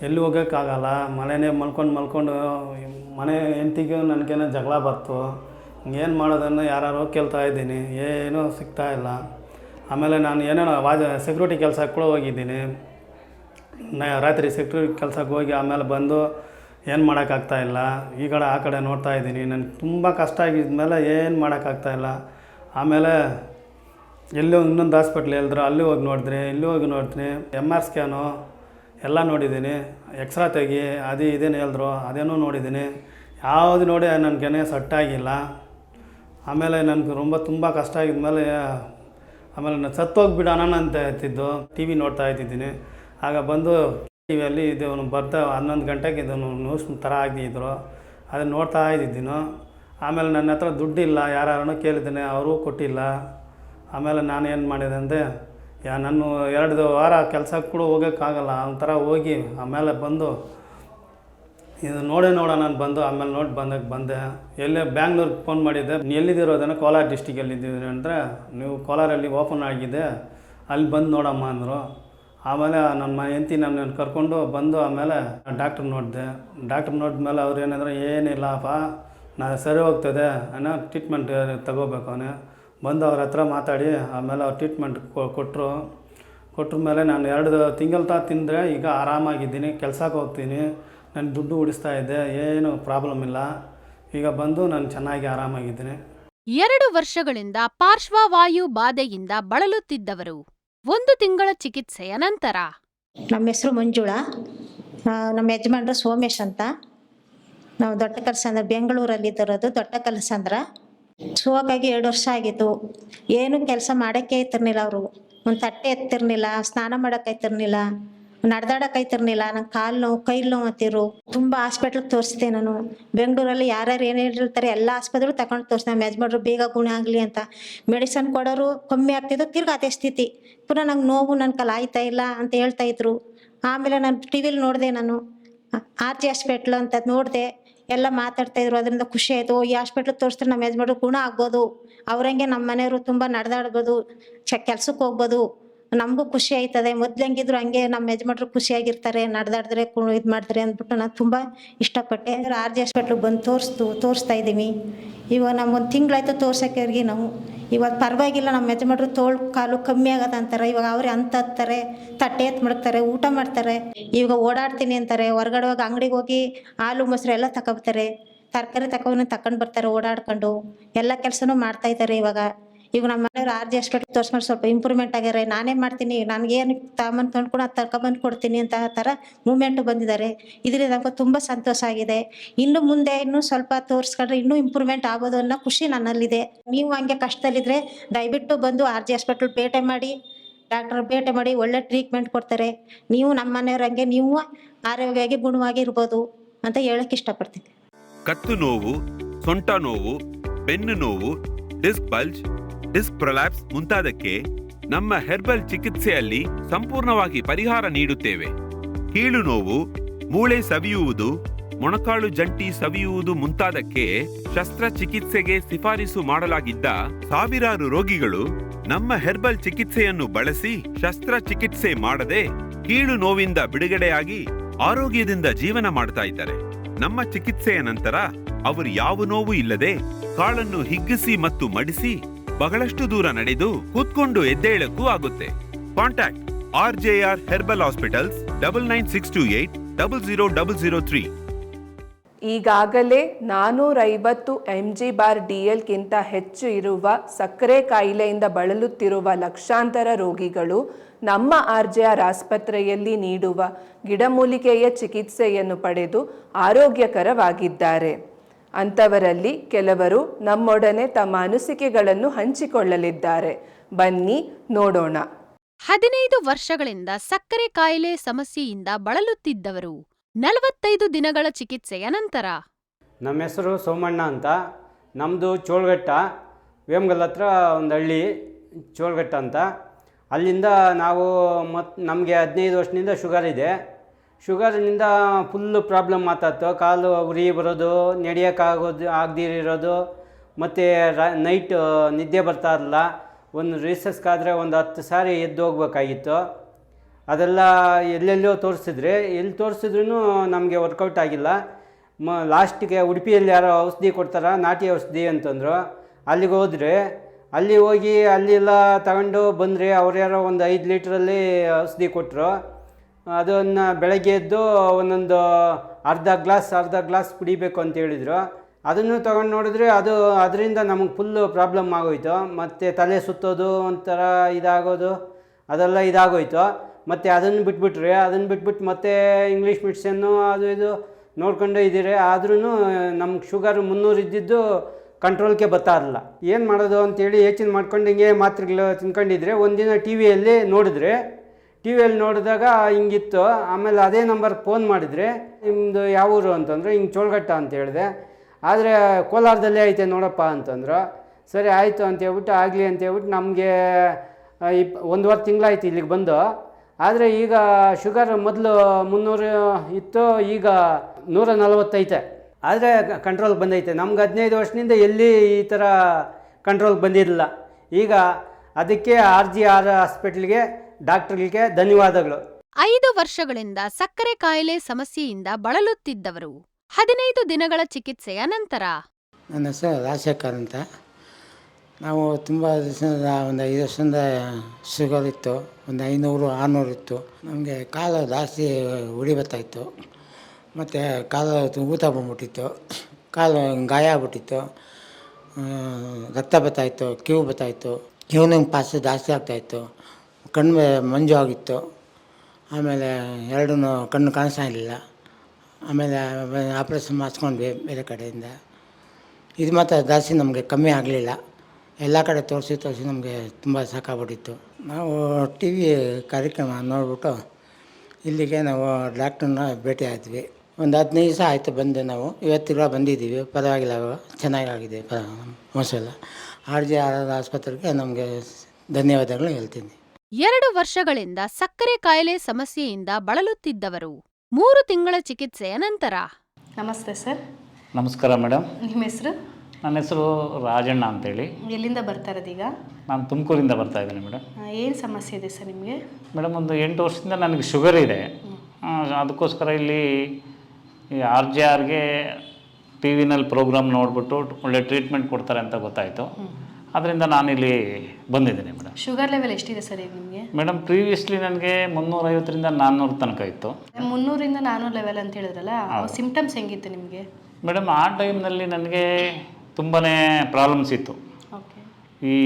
ಎಲ್ಲಿ ಹೋಗೋಕ್ಕಾಗಲ್ಲ ಮನೆಯೇ ಮಲ್ಕೊಂಡು ಮಲ್ಕೊಂಡು ಮನೆ ಹೆಂಡ್ತಿಗೂ ನನಗೇನೋ ಜಗಳ ಬರ್ತು. ಏನು ಮಾಡೋದನ್ನು ಯಾರು ಕೇಳ್ತಾ ಇದ್ದೀನಿ. ಏನೂ ಸಿಗ್ತಾ ಇಲ್ಲ. ಆಮೇಲೆ ನಾನು ಏನೇನೋ ವಾಜ ಸೆಕ್ಯೂರಿಟಿ ಕೆಲಸಕ್ಕೆ ಕೂಡ ಹೋಗಿದ್ದೀನಿ. ರಾತ್ರಿ ಸೆಕ್ಟ್ರಿ ಕೆಲ್ಸಕ್ಕೆ ಹೋಗಿ ಆಮೇಲೆ ಬಂದು ಏನು ಮಾಡೋಕ್ಕಾಗ್ತಾ ಇಲ್ಲ. ಈ ಕಡೆ ಆ ಕಡೆ ನೋಡ್ತಾ ಇದ್ದೀನಿ. ನನಗೆ ತುಂಬ ಕಷ್ಟ ಆಗಿದ್ಮೇಲೆ ಏನು ಮಾಡೋಕ್ಕಾಗ್ತಾಯಿಲ್ಲ ಆಮೇಲೆ ಎಲ್ಲೋ ಇನ್ನೊಂದು ಹಾಸ್ಪಿಟ್ಲ್ ಹೇಳಿದ್ರು ಅಲ್ಲಿ ಹೋಗಿ ನೋಡಿದ್ರಿ, ಇಲ್ಲಿ ಹೋಗಿ ನೋಡ್ತೀನಿ ಎಂ ಆರ್ ಸ್ಕ್ಯಾನು ಎಲ್ಲ ನೋಡಿದ್ದೀನಿ. ಎಕ್ಸ್ರಾ ತೆಗಿ, ಅದು ಇದೇನು ಹೇಳಿದ್ರು ಅದೇನೂ ನೋಡಿದ್ದೀನಿ. ಯಾವುದು ನೋಡಿ ನನಗೇನೆ ಸಟ್ಟಾಗಿಲ್ಲ ಆಮೇಲೆ ನನಗೆ ತುಂಬ ತುಂಬ ಕಷ್ಟ ಆಗಿದ್ಮೇಲೆ, ಆಮೇಲೆ ನಾನು ಸತ್ತೋಗ್ಬಿಡೋಣ ಅಂತ ಹೇಳ್ತಿದ್ದು. ಟಿ ವಿ ನೋಡ್ತಾ ಇದ್ದಿದ್ದೀನಿ. ಆಗ ಬಂದು ಟಿ ವಿಯಲ್ಲಿ ಇದು ಬರ್ತಾ ಹನ್ನೊಂದು ಗಂಟೆಗೆ ಇದನ್ನು ನ್ಯೂಸ್ ಥರ ಆಗಿದ್ರು. ಅದನ್ನು ನೋಡ್ತಾ ಇದ್ದಿದ್ದೀನು ಆಮೇಲೆ ನನ್ನ ಹತ್ರ ದುಡ್ಡಿಲ್ಲ ಯಾರು ಕೇಳಿದ್ದೀನಿ, ಅವರು ಕೊಟ್ಟಿಲ್ಲ. ಆಮೇಲೆ ನಾನು ಏನು ಮಾಡಿದೆ ಅಂದರೆ ಯಾ ನನ್ನ ಎರಡು ವಾರ ಕೆಲಸಕ್ಕೆ ಕೂಡ ಹೋಗೋಕ್ಕಾಗಲ್ಲ, ಒಂಥರ ಹೋಗಿ ಆಮೇಲೆ ಬಂದು ಇದು ನೋಡೇ ನೋಡ ನಾನು ಬಂದು ಆಮೇಲೆ ನೋಡಿ ಬಂದಕ್ಕೆ ಬಂದೆ. ಎಲ್ಲೇ ಬ್ಯಾಂಗ್ಳೂರ್ಗೆ ಫೋನ್ ಮಾಡಿದ್ದೆ ಎಲ್ಲಿದ್ದಿರೋದನ್ನು ಕೋಲಾರ ಡಿಸ್ಟಿಕಲ್ಲಿ ಇದ್ದೀರಿ ಅಂದರೆ, ನೀವು ಕೋಲಾರಲ್ಲಿ ಓಪನ್ ಆಗಿದೆ, ಅಲ್ಲಿ ಬಂದು ನೋಡಮ್ಮ ಅಂದರು. ಆಮೇಲೆ ನನ್ನ ಹೆಂಡ್ತಿ ನನ್ನ ಕರ್ಕೊಂಡು ಬಂದು ಆಮೇಲೆ ಡಾಕ್ಟ್ರ್ ನೋಡಿದೆ. ಡಾಕ್ಟ್ರ್ ನೋಡಿದ್ಮೇಲೆ ಅವ್ರು ಏನಂದ್ರೆ, ಏನಿಲ್ಲಪ್ಪ ನಾನು ಸರಿ ಹೋಗ್ತದೆ ಅನ್ನೋ ಟ್ರೀಟ್ಮೆಂಟ್ ತಗೋಬೇಕು ಅವನೇ. ಬಂದು ಅವ್ರ ಹತ್ರ ಮಾತಾಡಿ, ಆಮೇಲೆ ಅವ್ರು ಟ್ರೀಟ್ಮೆಂಟ್ ಕೊಟ್ಟರು ಕೊಟ್ರ. ಮೇಲೆ ನಾನು ಎರಡು ತಿಂಗಳ ತಾ ತಿಂದರೆ ಈಗ ಆರಾಮಾಗಿದ್ದೀನಿ, ಕೆಲ್ಸಕ್ಕೆ ಹೋಗ್ತೀನಿ. ನಾನು ದುಡ್ಡು ಉಡಿಸ್ತಾ ಇದ್ದೆ, ಏನು ಪ್ರಾಬ್ಲಮ್ ಇಲ್ಲ. ಈಗ ಬಂದು ನಾನು ಚೆನ್ನಾಗಿ ಆರಾಮಾಗಿದ್ದೀನಿ. ಎರಡು ವರ್ಷಗಳಿಂದ ಪಾರ್ಶ್ವವಾಯು ಬಾಧೆಯಿಂದ ಬಳಲುತ್ತಿದ್ದವರು. ಒಂದು ತಿಂಗಳ ಚಿಕಿತ್ಸೆಯ ನಂತರ? ನಮ್ಮ ಹೆಸರು ಮಂಜುಳಾ. ನಮ್ಮ ಯಜಮಾನ್ರು ಸೋಮೇಶ್ ಅಂತ. ನಾವು ದೊಡ್ಡ ಕಲಸಂದ್ರ, ಬೆಂಗಳೂರಲ್ಲಿ ಇದ್ದಿರೋದು ದೊಡ್ಡ ಕಲಸಂದ್ರ. ಸೋಕಾಗಿ ಎರಡು ವರ್ಷ ಆಗಿತ್ತು ಏನು ಕೆಲಸ ಮಾಡಕ್ಕೆ ಇತ್ತಿರ್ಲಿಲ್ಲ ಅವರು. ಒಂದು ತಟ್ಟೆ ಎತ್ತಿರ್ನಿಲ್ಲ ಸ್ನಾನ ಮಾಡಕ್ಕೆ ಐತಿರ್ನಿಲ್ಲ ನಡೆದಾಡಕ್ಕೆ ಐತಿರ್ನಿಲ್ಲ ನಂಗೆ ಕಾಲು ನೋವು ಕೈ ನೋವು ಅಂತಿರು ತುಂಬ ಹಾಸ್ಪಿಟ್ಲಿಗೆ ತೋರಿಸಿದೆ ನಾನು. ಬೆಂಗಳೂರಲ್ಲಿ ಯಾರ್ಯಾರು ಏನು ಹೇಳಿರ್ತಾರೆ ಎಲ್ಲ ಆಸ್ಪತ್ರೆಗಳು ತಗೊಂಡು ತೋರಿಸಿದೆ. ನಮ್ಮ ಯಜಮಾನ್ರು ಬೇಗ ಗುಣ ಆಗಲಿ ಅಂತ. ಮೆಡಿಸನ್ ಕೊಡೋರು ಕಮ್ಮಿ ಆಗ್ತಿದ್ರು ತಿರ್ಗಿ ಅದೇ ಸ್ಥಿತಿ. ಪುನಃ ನಂಗೆ ನೋವು ನನ್ನ ಕಾಲು ಆಯ್ತಾ ಇಲ್ಲ ಅಂತ ಹೇಳ್ತಾ ಇದ್ರು. ಆಮೇಲೆ ನಾನು ಟಿ ವಿಲಿ ನೋಡಿದೆ ನಾನು. ಆರ್ ಜಿ ಹಾಸ್ಪಿಟ್ಲ್ ಅಂತ ನೋಡಿದೆ. ಎಲ್ಲ ಮಾತಾಡ್ತಾ ಇದ್ರು. ಅದರಿಂದ ಖುಷಿ ಆಯಿತು. ಈ ಹಾಸ್ಪಿಟ್ಲ್ ತೋರಿಸಿದ್ರೆ ನಮ್ಮ ಯಜಮಾನ್ರು ಗುಣ ಆಗ್ಬೋದು. ಅವ್ರಂಗೆ ನಮ್ಮ ಮನೆಯವರು ತುಂಬ ನಡೆದಾಡ್ಬೋದು. ಚ ಕೆಲ್ಸಕ್ಕೆ ಹೋಗ್ಬೋದು. ನಮಗೂ ಖುಷಿ ಆಯ್ತದೆ. ಮೊದ್ಲು ಹೆಂಗಿದ್ರು ಹಂಗೆ ನಮ್ಮ ಯಜಮಾನ್ರು ಖುಷಿಯಾಗಿರ್ತಾರೆ, ನಡೆದಾಡಿದ್ರೆ ಇದು ಮಾಡಿದ್ರೆ ಅಂದ್ಬಿಟ್ಟು ನಾನು ತುಂಬ ಇಷ್ಟಪಟ್ಟೆ. ಆರ್ ಜಿ ಹಾಸ್ಪಿಟ್ಲಿಗೆ ಬಂದು ತೋರಿಸ್ತು, ತೋರಿಸ್ತಾ ಇದ್ದೀವಿ. ಇವಾಗ ನಮ್ಮ ಒಂದು ತಿಂಗಳಾಯ್ತು ತೋರ್ಸೋಕೆ ಅವ್ರಿಗೆ ನಾವು. ಇವಾಗ ಪರವಾಗಿಲ್ಲ ನಮ್ಮ ಯಜಮಾನ್ರು ತೋಳು ಕಾಲು ಕಮ್ಮಿ ಆಗದ ಅಂತಾರೆ. ಇವಾಗ ಅವರೇ ಅಂತ ಹತ್ತಾರೆ, ತಟ್ಟೆ ಎತ್ತು ಮಾಡ್ತಾರೆ, ಊಟ ಮಾಡ್ತಾರೆ. ಇವಾಗ ಓಡಾಡ್ತೀನಿ ಅಂತಾರೆ. ಹೊರಗಡೆ ಹೋಗಿ ಅಂಗಡಿಗೆ ಹೋಗಿ ಹಾಲು, ಮೊಸರು ಎಲ್ಲ ತಗೊಬರ್ತಾರೆ ತರಕಾರಿ ತಗೊಂಡು ತಗೊಂಡು ಬರ್ತಾರೆ ಓಡಾಡ್ಕೊಂಡು. ಎಲ್ಲ ಕೆಲಸನೂ ಮಾಡ್ತಾ ಇದ್ದಾರೆ ಇವಾಗ. ಈಗ ನಮ್ಮ ಮನೆಯವ್ರು ಆರ್ ಜಿ ಹಾಸ್ಪಿಟ್ಲ್ ತೋರಿಸ್ಕೊಂಡು ಸ್ವಲ್ಪ ಇಂಪ್ರೂವ್ಮೆಂಟ್ ಆಗ್ಯಾರೆ ನಾನೇ ಮಾಡ್ತೀನಿ ನನಗೇನು ತಗೊಂಬಂದು ತಂದ್ಕೊಂಡು ಅದು ತಗೊಬಂದು ಕೊಡ್ತೀನಿ ಅಂತ ಥರ ಮೂಮೆಂಟು ಬಂದಿದ್ದಾರೆ ಇದರಿಂದ ನನಗೆ ತುಂಬ ಸಂತೋಷ ಆಗಿದೆ. ಇನ್ನು ಮುಂದೆ ಇನ್ನೂ ಸ್ವಲ್ಪ ತೋರಿಸ್ಕೊಂಡ್ರೆ ಇನ್ನೂ ಇಂಪ್ರೂವ್ಮೆಂಟ್ ಆಗೋದು ಅನ್ನೋ ಖುಷಿ ನನ್ನಲ್ಲಿದೆ. ನೀವು ಹಂಗೆ ಕಷ್ಟದಲ್ಲಿದ್ದರೆ ದಯವಿಟ್ಟು ಬಂದು ಆರ್ ಜಿ ಹಾಸ್ಪಿಟ್ಲ್ ಭೇಟಿ ಮಾಡಿ, ಡಾಕ್ಟರ್ ಭೇಟಿ ಮಾಡಿ ಒಳ್ಳೆ ಟ್ರೀಟ್ಮೆಂಟ್ ಕೊಡ್ತಾರೆ. ನೀವು ನಮ್ಮ ಮನೆಯವ್ರ ಹಂಗೆ ನೀವು ಆರೋಗ್ಯವಾಗಿ ಗುಣವಾಗಿ ಇರ್ಬೋದು ಅಂತ ಹೇಳಕ್ಕೆ ಇಷ್ಟಪಡ್ತೀನಿ. ಕತ್ತು ನೋವು, ಸೊಂಟ ನೋವು, ಬೆನ್ನು ನೋವು ಡಿಸ್ಕ್ ಬಲ್ಜ್ ಡಿಸ್ಕ್ ಪ್ರೊಲ್ಯಾಪ್ಸ್ ಮುಂತಾದಕ್ಕೆ ನಮ್ಮ ಹೆರ್ಬಲ್ ಚಿಕಿತ್ಸೆಯಲ್ಲಿ ಸಂಪೂರ್ಣವಾಗಿ ಪರಿಹಾರ ನೀಡುತ್ತೇವೆ. ಕೀಳು ನೋವು, ಮೂಳೆ ಸವಿಯುವುದು ಮೊಣಕಾಳು ಜಂಟಿ ಸವಿಯುವುದು ಮುಂತಾದಕ್ಕೆ ಶಸ್ತ್ರಚಿಕಿತ್ಸೆಗೆ ಶಿಫಾರಸು ಮಾಡಲಾಗಿದ್ದ ಸಾವಿರಾರು ರೋಗಿಗಳು ನಮ್ಮ ಹೆರ್ಬಲ್ ಚಿಕಿತ್ಸೆಯನ್ನು ಬಳಸಿ ಶಸ್ತ್ರಚಿಕಿತ್ಸೆ ಮಾಡದೆ ಕೀಳು ನೋವಿಂದ ಬಿಡುಗಡೆಯಾಗಿ ಆರೋಗ್ಯದಿಂದ ಜೀವನ ಮಾಡ್ತಾ ಇದ್ದಾರೆ. ನಮ್ಮ ಚಿಕಿತ್ಸೆಯ ನಂತರ ಅವರು ಯಾವ ನೋವು ಇಲ್ಲದೆ ಕಾಳನ್ನು ಹಿಗ್ಗಿಸಿ ಮತ್ತು ಮಡಿಸಿ ಬಹಳಷ್ಟು ದೂರ ನಡೆದು ಕೂತ್ಕೊಂಡು ಎದ್ದೇಳಕ್ಕೂ ಆಗುತ್ತೆ. Contact R J R herbal hospitals double nine six two eight double zero double zero three. ಈಗಾಗಲೇ ನಾನೂರೈವತ್ತು ಎಂ ಜಿ ಬಾರ್ ಡಿ ಎಲ್ಗಿಂತ ಹೆಚ್ಚು ಇರುವ ಸಕ್ಕರೆ ಕಾಯಿಲೆಯಿಂದ ಬಳಲುತ್ತಿರುವ ಲಕ್ಷಾಂತರ ರೋಗಿಗಳು ನಮ್ಮ ಆರ್ ಜೆ ಆರ್ ಆಸ್ಪತ್ರೆಯಲ್ಲಿ ನೀಡುವ ಗಿಡಮೂಲಿಕೆಯ ಚಿಕಿತ್ಸೆಯನ್ನು ಪಡೆದು ಆರೋಗ್ಯಕರವಾಗಿದ್ದಾರೆ. ಅಂಥವರಲ್ಲಿ ಕೆಲವರು ನಮ್ಮೊಡನೆ ತಮ್ಮ ಅನಿಸಿಕೆಗಳನ್ನು ಹಂಚಿಕೊಳ್ಳಲಿದ್ದಾರೆ. ಬನ್ನಿ ನೋಡೋಣ. ಹದಿನೈದು ವರ್ಷಗಳಿಂದ ಸಕ್ಕರೆ ಕಾಯಿಲೆ ಸಮಸ್ಯೆಯಿಂದ ಬಳಲುತ್ತಿದ್ದವರು. ನಲವತ್ತೈದು ದಿನಗಳ ಚಿಕಿತ್ಸೆಯ ನಂತರ. ನಮ್ಮ ಹೆಸರು ಸೋಮಣ್ಣ ಅಂತ. ನಮ್ಮದು ಚೋಳ್ಗಟ್ಟ ವೇಮಗಲ್ ಹತ್ರ ಒಂದು ಹಳ್ಳಿ ಚೋಳ್ಗಟ್ಟ ಅಂತ. ಅಲ್ಲಿಂದ ನಾವು ಮತ್ತು ನಮಗೆ ಹದಿನೈದು ವರ್ಷದಿಂದ ಶುಗರ್ ಇದೆ. ಶುಗರ್ನಿಂದ ಫುಲ್ಲು ಪ್ರಾಬ್ಲಮ್ ಮಾತಾಡ್ತು. ಕಾಲು ಉರಿ ಬರೋದು ನಡೆಯೋಕ್ಕಾಗೋದು ಆಗದಿರೋದು ಮತ್ತು ರ, ನೈಟ್ ನಿದ್ದೆ ಬರ್ತಾ ಇರಲಿಲ್ಲ. ಒಂದು ರಿಸಸ್ಗಾದರೆ ಒಂದು ಹತ್ತು ಸಾರಿ ಎದ್ದು ಹೋಗ್ಬೇಕಾಗಿತ್ತು. ಅದೆಲ್ಲ ಎಲ್ಲೆಲ್ಲೋ ತೋರಿಸಿದ್ರೆ, ಎಲ್ಲಿ ತೋರಿಸಿದ್ರೂ ನಮಗೆ ವರ್ಕೌಟ್ ಆಗಿಲ್ಲ. ಮ ಲಾಸ್ಟಿಗೆ ಉಡುಪಿಯಲ್ಲಿ ಯಾರೋ ಔಷಧಿ ಕೊಡ್ತಾರ, ನಾಟಿ ಔಷಧಿ ಅಂತಂದರು. ಅಲ್ಲಿಗೆ ಹೋದರೆ, ಅಲ್ಲಿ ಹೋಗಿ ಅಲ್ಲೆಲ್ಲ ತಗೊಂಡು ಬಂದರೆ ಅವ್ರು ಯಾರೋ ಒಂದು ಐದು ಲೀಟ್ರಲ್ಲಿ ಔಷಧಿ ಕೊಟ್ಟರು ಅದನ್ನು ಬೆಳಗ್ಗೆ ಎದ್ದು ಒಂದೊಂದು ಅರ್ಧ ಗ್ಲಾಸ್ ಅರ್ಧ ಗ್ಲಾಸ್ ಕುಡಿಬೇಕು ಅಂತ ಹೇಳಿದರು. ಅದನ್ನು ತೊಗೊಂಡು ನೋಡಿದ್ರೆ ಅದು ಅದರಿಂದ ನಮಗೆ ಫುಲ್ಲು ಪ್ರಾಬ್ಲಮ್ ಆಗೋಯ್ತು. ಮತ್ತು ತಲೆ ಸುತ್ತೋದು ಒಂಥರ ಇದಾಗೋದು, ಅದೆಲ್ಲ ಇದಾಗೋಯ್ತು. ಮತ್ತು ಅದನ್ನು ಬಿಟ್ಬಿಟ್ರೆ, ಅದನ್ನು ಬಿಟ್ಬಿಟ್ಟು ಮತ್ತೆ ಇಂಗ್ಲೀಷ್ ಮೆಡಿಸನ್ನು ಅದು ಇದು ನೋಡ್ಕೊಂಡು ಇದ್ದೀರಿ. ಆದ್ರೂ ನಮ್ಗೆ ಶುಗರ್ ಮುನ್ನೂರು ಇದ್ದಿದ್ದು ಕಂಟ್ರೋಲ್ಗೆ ಬರ್ತಾ ಇರಲಿಲ್ಲ. ಏನು ಮಾಡೋದು ಅಂತೇಳಿ ಹೆಚ್ಚಿನ ಮಾಡ್ಕೊಂಡು ಹಿಂಗೆ ಮಾತ್ರೆಗಳು ತಿನ್ಕೊಂಡಿದ್ರೆ ಒಂದಿನ ಟಿ ವಿಯಲ್ಲಿ ನೋಡಿದ್ರೆ ಟಿ ವಿಯಲ್ಲಿ ನೋಡಿದಾಗ ಹಿಂಗಿತ್ತು. ಆಮೇಲೆ ಅದೇ ನಂಬರ್ಗೆ ಫೋನ್ ಮಾಡಿದರೆ ನಿಮ್ಮದು ಯಾವ ಊರು ಅಂತಂದ್ರೆ, ಹಿಂಗೆ ಚೋಳಘಟ್ಟ ಅಂತ ಹೇಳಿದೆ. ಆದರೆ ಕೋಲಾರದಲ್ಲೇ ಐತೆ ನೋಡಪ್ಪ ಅಂತಂದ್ರು. ಸರಿ, ಆಯಿತು ಅಂತ ಹೇಳ್ಬಿಟ್ಟು, ಆಗಲಿ ಅಂತ ಹೇಳ್ಬಿಟ್ಟು ನಮಗೆ ಇಪ್, ಒಂದುವರೆ ತಿಂಗಳಾಯ್ತು ಇಲ್ಲಿಗೆ ಬಂದು. ಆದರೆ ಈಗ ಶುಗರ್ ಮೊದಲು ಮುನ್ನೂರು ಇತ್ತು, ಈಗ ನೂರ ನಲವತ್ತೈತೆ ಆದರೆ ಕಂಟ್ರೋಲ್ ಬಂದೈತೆ. ನಮ್ಗೆ ಹದಿನೈದು ವರ್ಷದಿಂದ ಎಲ್ಲಿ ಈ ಥರ ಕಂಟ್ರೋಲ್ಗೆ ಬಂದಿರಲಿಲ್ಲ. ಈಗ ಅದಕ್ಕೆ ಆರ್ ಜಿ ಆರ್ ಹಾಸ್ಪಿಟ್ಲಿಗೆ ಡಾಕ್ಟ್ರಿಗೆ ಧನ್ಯವಾದಗಳು. ಐದು ವರ್ಷಗಳಿಂದ ಸಕ್ಕರೆ ಕಾಯಿಲೆ ಸಮಸ್ಯೆಯಿಂದ ಬಳಲುತ್ತಿದ್ದವರು. ಹದಿನೈದು ದಿನಗಳ ಚಿಕಿತ್ಸೆಯ ನಂತರ. ನನ್ನ ಹೆಸರು ರಾಜಶೇಖರ್ ಅಂತ. ನಾವು ತುಂಬ ದಿವಸದಿಂದ ಒಂದು ಐದು ವರ್ಷದಿಂದ ಶುಗರ್ ಇತ್ತು ಒಂದು ಐನೂರು ಆರುನೂರು ಇತ್ತು. ನಮಗೆ ಕಾಲು ಜಾಸ್ತಿ ಉಳಿ ಬರ್ತಾಯಿತ್ತು ಮತ್ತು ಕಾಲು ಊತ ಬಂದ್ಬಿಟ್ಟಿತ್ತು. ಕಾಲು ಗಾಯ ಆಗ್ಬಿಟ್ಟಿತ್ತು. ರಕ್ತ ಬರ್ತಾಯಿತ್ತು ಕಿವು ಬರ್ತಾಯಿತ್ತು ಕಿವಿನಂಗೆ ಪಾಸ್ ಜಾಸ್ತಿ ಆಗ್ತಾಯಿತ್ತು ಕಣ್ಣು ಮಂಜು ಆಗಿತ್ತು. ಆಮೇಲೆ ಎರಡೂ ಕಣ್ಣು ಕಾಣಿಸ್ತಾ ಇರಲಿಲ್ಲ. ಆಮೇಲೆ ಆಪ್ರೇಷನ್ ಮಾಡಿಸ್ಕೊಂಡ್ವಿ ಬೇರೆ ಕಡೆಯಿಂದ. ಇದು ಮಾತ್ರ ಜಾಸ್ತಿ ನಮಗೆ ಕಮ್ಮಿ ಆಗಲಿಲ್ಲ. ಎಲ್ಲ ಕಡೆ ತೋರಿಸಿ ತೋರಿಸಿ ನಮಗೆ ತುಂಬ ಸಾಕಾಗ್ಬಿಟ್ಟಿತ್ತು. ನಾವು ಟಿ ವಿ ಕಾರ್ಯಕ್ರಮ ನೋಡಿಬಿಟ್ಟು ಇಲ್ಲಿಗೆ ನಾವು ಡಾಕ್ಟ್ರನ್ನ ಭೇಟಿ ಆದ್ವಿ. ಒಂದು ಹದಿನೈದು ದಿವಸ ಆಯಿತು ಬಂದೆ ನಾವು. ಇವತ್ತಿರುವ ಬಂದಿದ್ದೀವಿ. ಪರವಾಗಿಲ್ಲ, ಚೆನ್ನಾಗಾಗಿದೆ. ಪ ಮೋಸಲ್ಲ ಆರ್ ಜಿ ಆರ್ ಆಸ್ಪತ್ರೆಗೆ ನಮಗೆ ಧನ್ಯವಾದಗಳು ಹೇಳ್ತೀನಿ. ಎರಡು ವರ್ಷಗಳಿಂದ ಸಕ್ಕರೆ ಕಾಯಿಲೆ ಸಮಸ್ಯೆಯಿಂದ ಬಳಲುತ್ತಿದ್ದವರು ಮೂರು ತಿಂಗಳ ಚಿಕಿತ್ಸೆಯ ನಂತರ. ನಮಸ್ತೆ ಸರ್. ನಮಸ್ಕಾರ ಮೇಡಮ್ ನಿಮ್ಮ ಹೆಸರು? ನನ್ನ ಹೆಸರು ರಾಜಣ್ಣ ಅಂತೇಳಿ. ಎಲ್ಲಿಂದ ಬರ್ತಾ ಇರೋದೀಗ ನಾನು ತುಮಕೂರಿಂದ ಬರ್ತಾ ಇದ್ದೀನಿ ಮೇಡಮ್ ಏನು ಸಮಸ್ಯೆ ಇದೆ ಸರ್ ನಿಮಗೆ? ಮೇಡಮ್ ಒಂದು ಎಂಟು ವರ್ಷದಿಂದ ನನಗೆ ಶುಗರ್ ಇದೆ. ಆ, ಅದಕ್ಕೋಸ್ಕರ ಇಲ್ಲಿ ಈ ಆರ್ ಜೆ ಆರ್ಗೆ ಟಿ ವಿನಲ್ಲಿ ಪ್ರೋಗ್ರಾಮ್ ನೋಡಿಬಿಟ್ಟು ಒಳ್ಳೆ ಟ್ರೀಟ್ಮೆಂಟ್ ಕೊಡ್ತಾರೆ ಅಂತ ಗೊತ್ತಾಯಿತು. ಅದರಿಂದ ನಾನಿಲ್ಲಿ ಬಂದಿದ್ದೀನಿ ಮೇಡಮ್. ಶುಗರ್ ಲೆವೆಲ್ ಎಷ್ಟಿದೆ ಸರ್ ಈಗ ನಿಮಗೆ? ಮೇಡಮ್ ಪ್ರೀವಿಯಸ್ಲಿ ನನಗೆ ಮುನ್ನೂರೈವತ್ತರಿಂದ ನಾನ್ನೂರು ತನಕ ಇತ್ತು ಮುನ್ನೂರಿಂದ ನಾನ್ನೂರು ಲೆವೆಲ್ ಅಂತ ಹೇಳಿದ್ರಲ್ಲ ಸಿಂಪ್ಟಮ್ಸ್ ಹೆಂಗಿತ್ತು ನಿಮಗೆ? ಮೇಡಮ್ ಆ ಟೈಮ್ನಲ್ಲಿ ನನಗೆ ತುಂಬಾ ಪ್ರಾಬ್ಲಮ್ಸ್ ಇತ್ತು. ಈ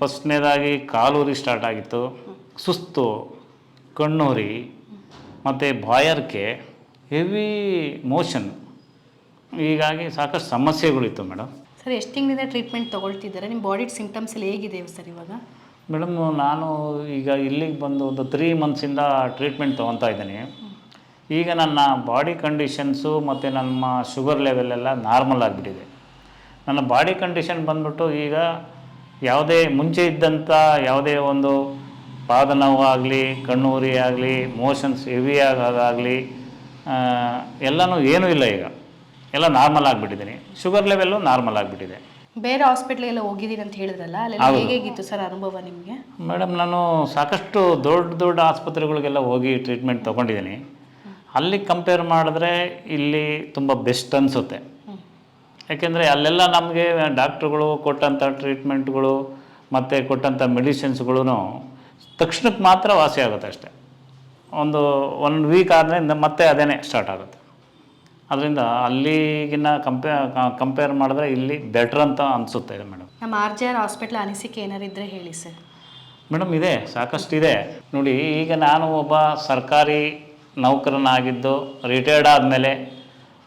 ಫಸ್ಟ್ನೇದಾಗಿ ಕಾಲೂರಿ ಸ್ಟಾರ್ಟ್ ಆಗಿತ್ತು ಸುಸ್ತು ಕಣ್ಣೂರಿ ಮತ್ತು ಬಾಯರ್ಕೆ ಹೆವಿ ಮೋಷನ್ ಹೀಗಾಗಿ ಸಾಕಷ್ಟು ಸಮಸ್ಯೆಗಳಿತ್ತು ಮೇಡಮ್. ಸರ್, ಎಷ್ಟು ತಿಂಗಳಿಂದ ಟ್ರೀಟ್ಮೆಂಟ್ ತೊಗೊಳ್ತಿದ್ದಾರೆ? ನಿಮ್ಮ ಬಾಡಿ ಸಿಂಪ್ಟಮ್ಸ್ ಎಲ್ಲ ಹೇಗಿದೆ ಸರ್ ಇವಾಗ? ಮೇಡಮ್ ನಾನು ಈಗ ಇಲ್ಲಿಗೆ ಬಂದು ಒಂದು ತ್ರೀ ಮಂತ್ಸಿಂದ ಟ್ರೀಟ್ಮೆಂಟ್ ತೊಗೊತಾ ಇದ್ದೀನಿ. ಈಗ ನನ್ನ ಬಾಡಿ ಕಂಡೀಷನ್ಸು ಮತ್ತು ನಮ್ಮ ಶುಗರ್ ಲೆವೆಲ್ ಎಲ್ಲ ನಾರ್ಮಲ್ ಆಗಿಬಿಟ್ಟಿದೆ. ನನ್ನ ಬಾಡಿ ಕಂಡೀಷನ್ ಬಂದ್ಬಿಟ್ಟು ಈಗ ಯಾವುದೇ ಮುಂಚೆ ಇದ್ದಂಥ ಯಾವುದೇ ಒಂದು ಪಾದ ನೋವಾಗಲಿ ಕಣ್ಣು ಉರಿ ಆಗಲಿ ಮೋಷನ್ಸ್ ಹೆವಿ ಆಗೋದಾಗಲಿ ಎಲ್ಲನೂ ಏನೂ ಇಲ್ಲ ಈಗ. ಎಲ್ಲ ನಾರ್ಮಲ್ ಆಗಿಬಿಟ್ಟಿದ್ದೀನಿ ಶುಗರ್ ಲೆವೆಲ್ಲು ನಾರ್ಮಲ್ ಆಗಿಬಿಟ್ಟಿದೆ. ಬೇರೆ ಹಾಸ್ಪಿಟ್ಲಿಗೆಲ್ಲ ಹೋಗಿದ್ದೀನಿ ಅಂತ ಹೇಳಿದ್ರಲ್ಲ ಅಲ್ಲೆಲ್ಲ ಹೌದು. ಹೇಗೇಗಿತ್ತು ಸರ್ ಅನುಭವ ನಿಮಗೆ? ಮೇಡಮ್ ನಾನು ಸಾಕಷ್ಟು ದೊಡ್ಡ ದೊಡ್ಡ ಆಸ್ಪತ್ರೆಗಳಿಗೆಲ್ಲ ಹೋಗಿ ಟ್ರೀಟ್ಮೆಂಟ್ ತೊಗೊಂಡಿದ್ದೀನಿ. ಅಲ್ಲಿ ಕಂಪೇರ್ ಮಾಡಿದ್ರೆ ಇಲ್ಲಿ ತುಂಬ ಬೆಸ್ಟ್ ಅನಿಸುತ್ತೆ. ಯಾಕೆಂದರೆ ಅಲ್ಲೆಲ್ಲ ನಮಗೆ ಡಾಕ್ಟ್ರುಗಳು ಕೊಟ್ಟಂಥ ಟ್ರೀಟ್ಮೆಂಟ್ಗಳು ಮತ್ತು ಕೊಟ್ಟಂಥ ಮೆಡಿಸಿನ್ಸ್ಗಳೂ ತಕ್ಷಣಕ್ಕೆ ಮಾತ್ರ ವಾಸಿ ಆಗುತ್ತೆ ಅಷ್ಟೆ. ಒಂದು ಒನ್ ವೀಕ್ ಆದರೆ ಮತ್ತೆ ಅದೇನೇ ಸ್ಟಾರ್ಟ್ ಆಗುತ್ತೆ. ಅದರಿಂದ ಅಲ್ಲಿಗಿನ್ನ ಕಂಪೇರ್ ಕಂಪೇರ್ ಮಾಡಿದ್ರೆ ಇಲ್ಲಿ ಬೆಟ್ರ್ ಅಂತ ಅನಿಸುತ್ತೆ ಮೇಡಮ್ ನಮ್ಮ ಆರ್ ಜಿ ಆರ್ ಹಾಸ್ಪಿಟ್ಲ್ ಅನಿಸಿಕೆ ಏನಾರು ಇದ್ದರೆ ಹೇಳಿ ಸರ್ ಮೇಡಮ್ ಇದೆ ಸಾಕಷ್ಟು ಇದೆ ನೋಡಿ ಈಗ ನಾನು ಒಬ್ಬ ಸರ್ಕಾರಿ ನೌಕರನಾಗಿದ್ದು ರಿಟೈರ್ಡ್ ಆದಮೇಲೆ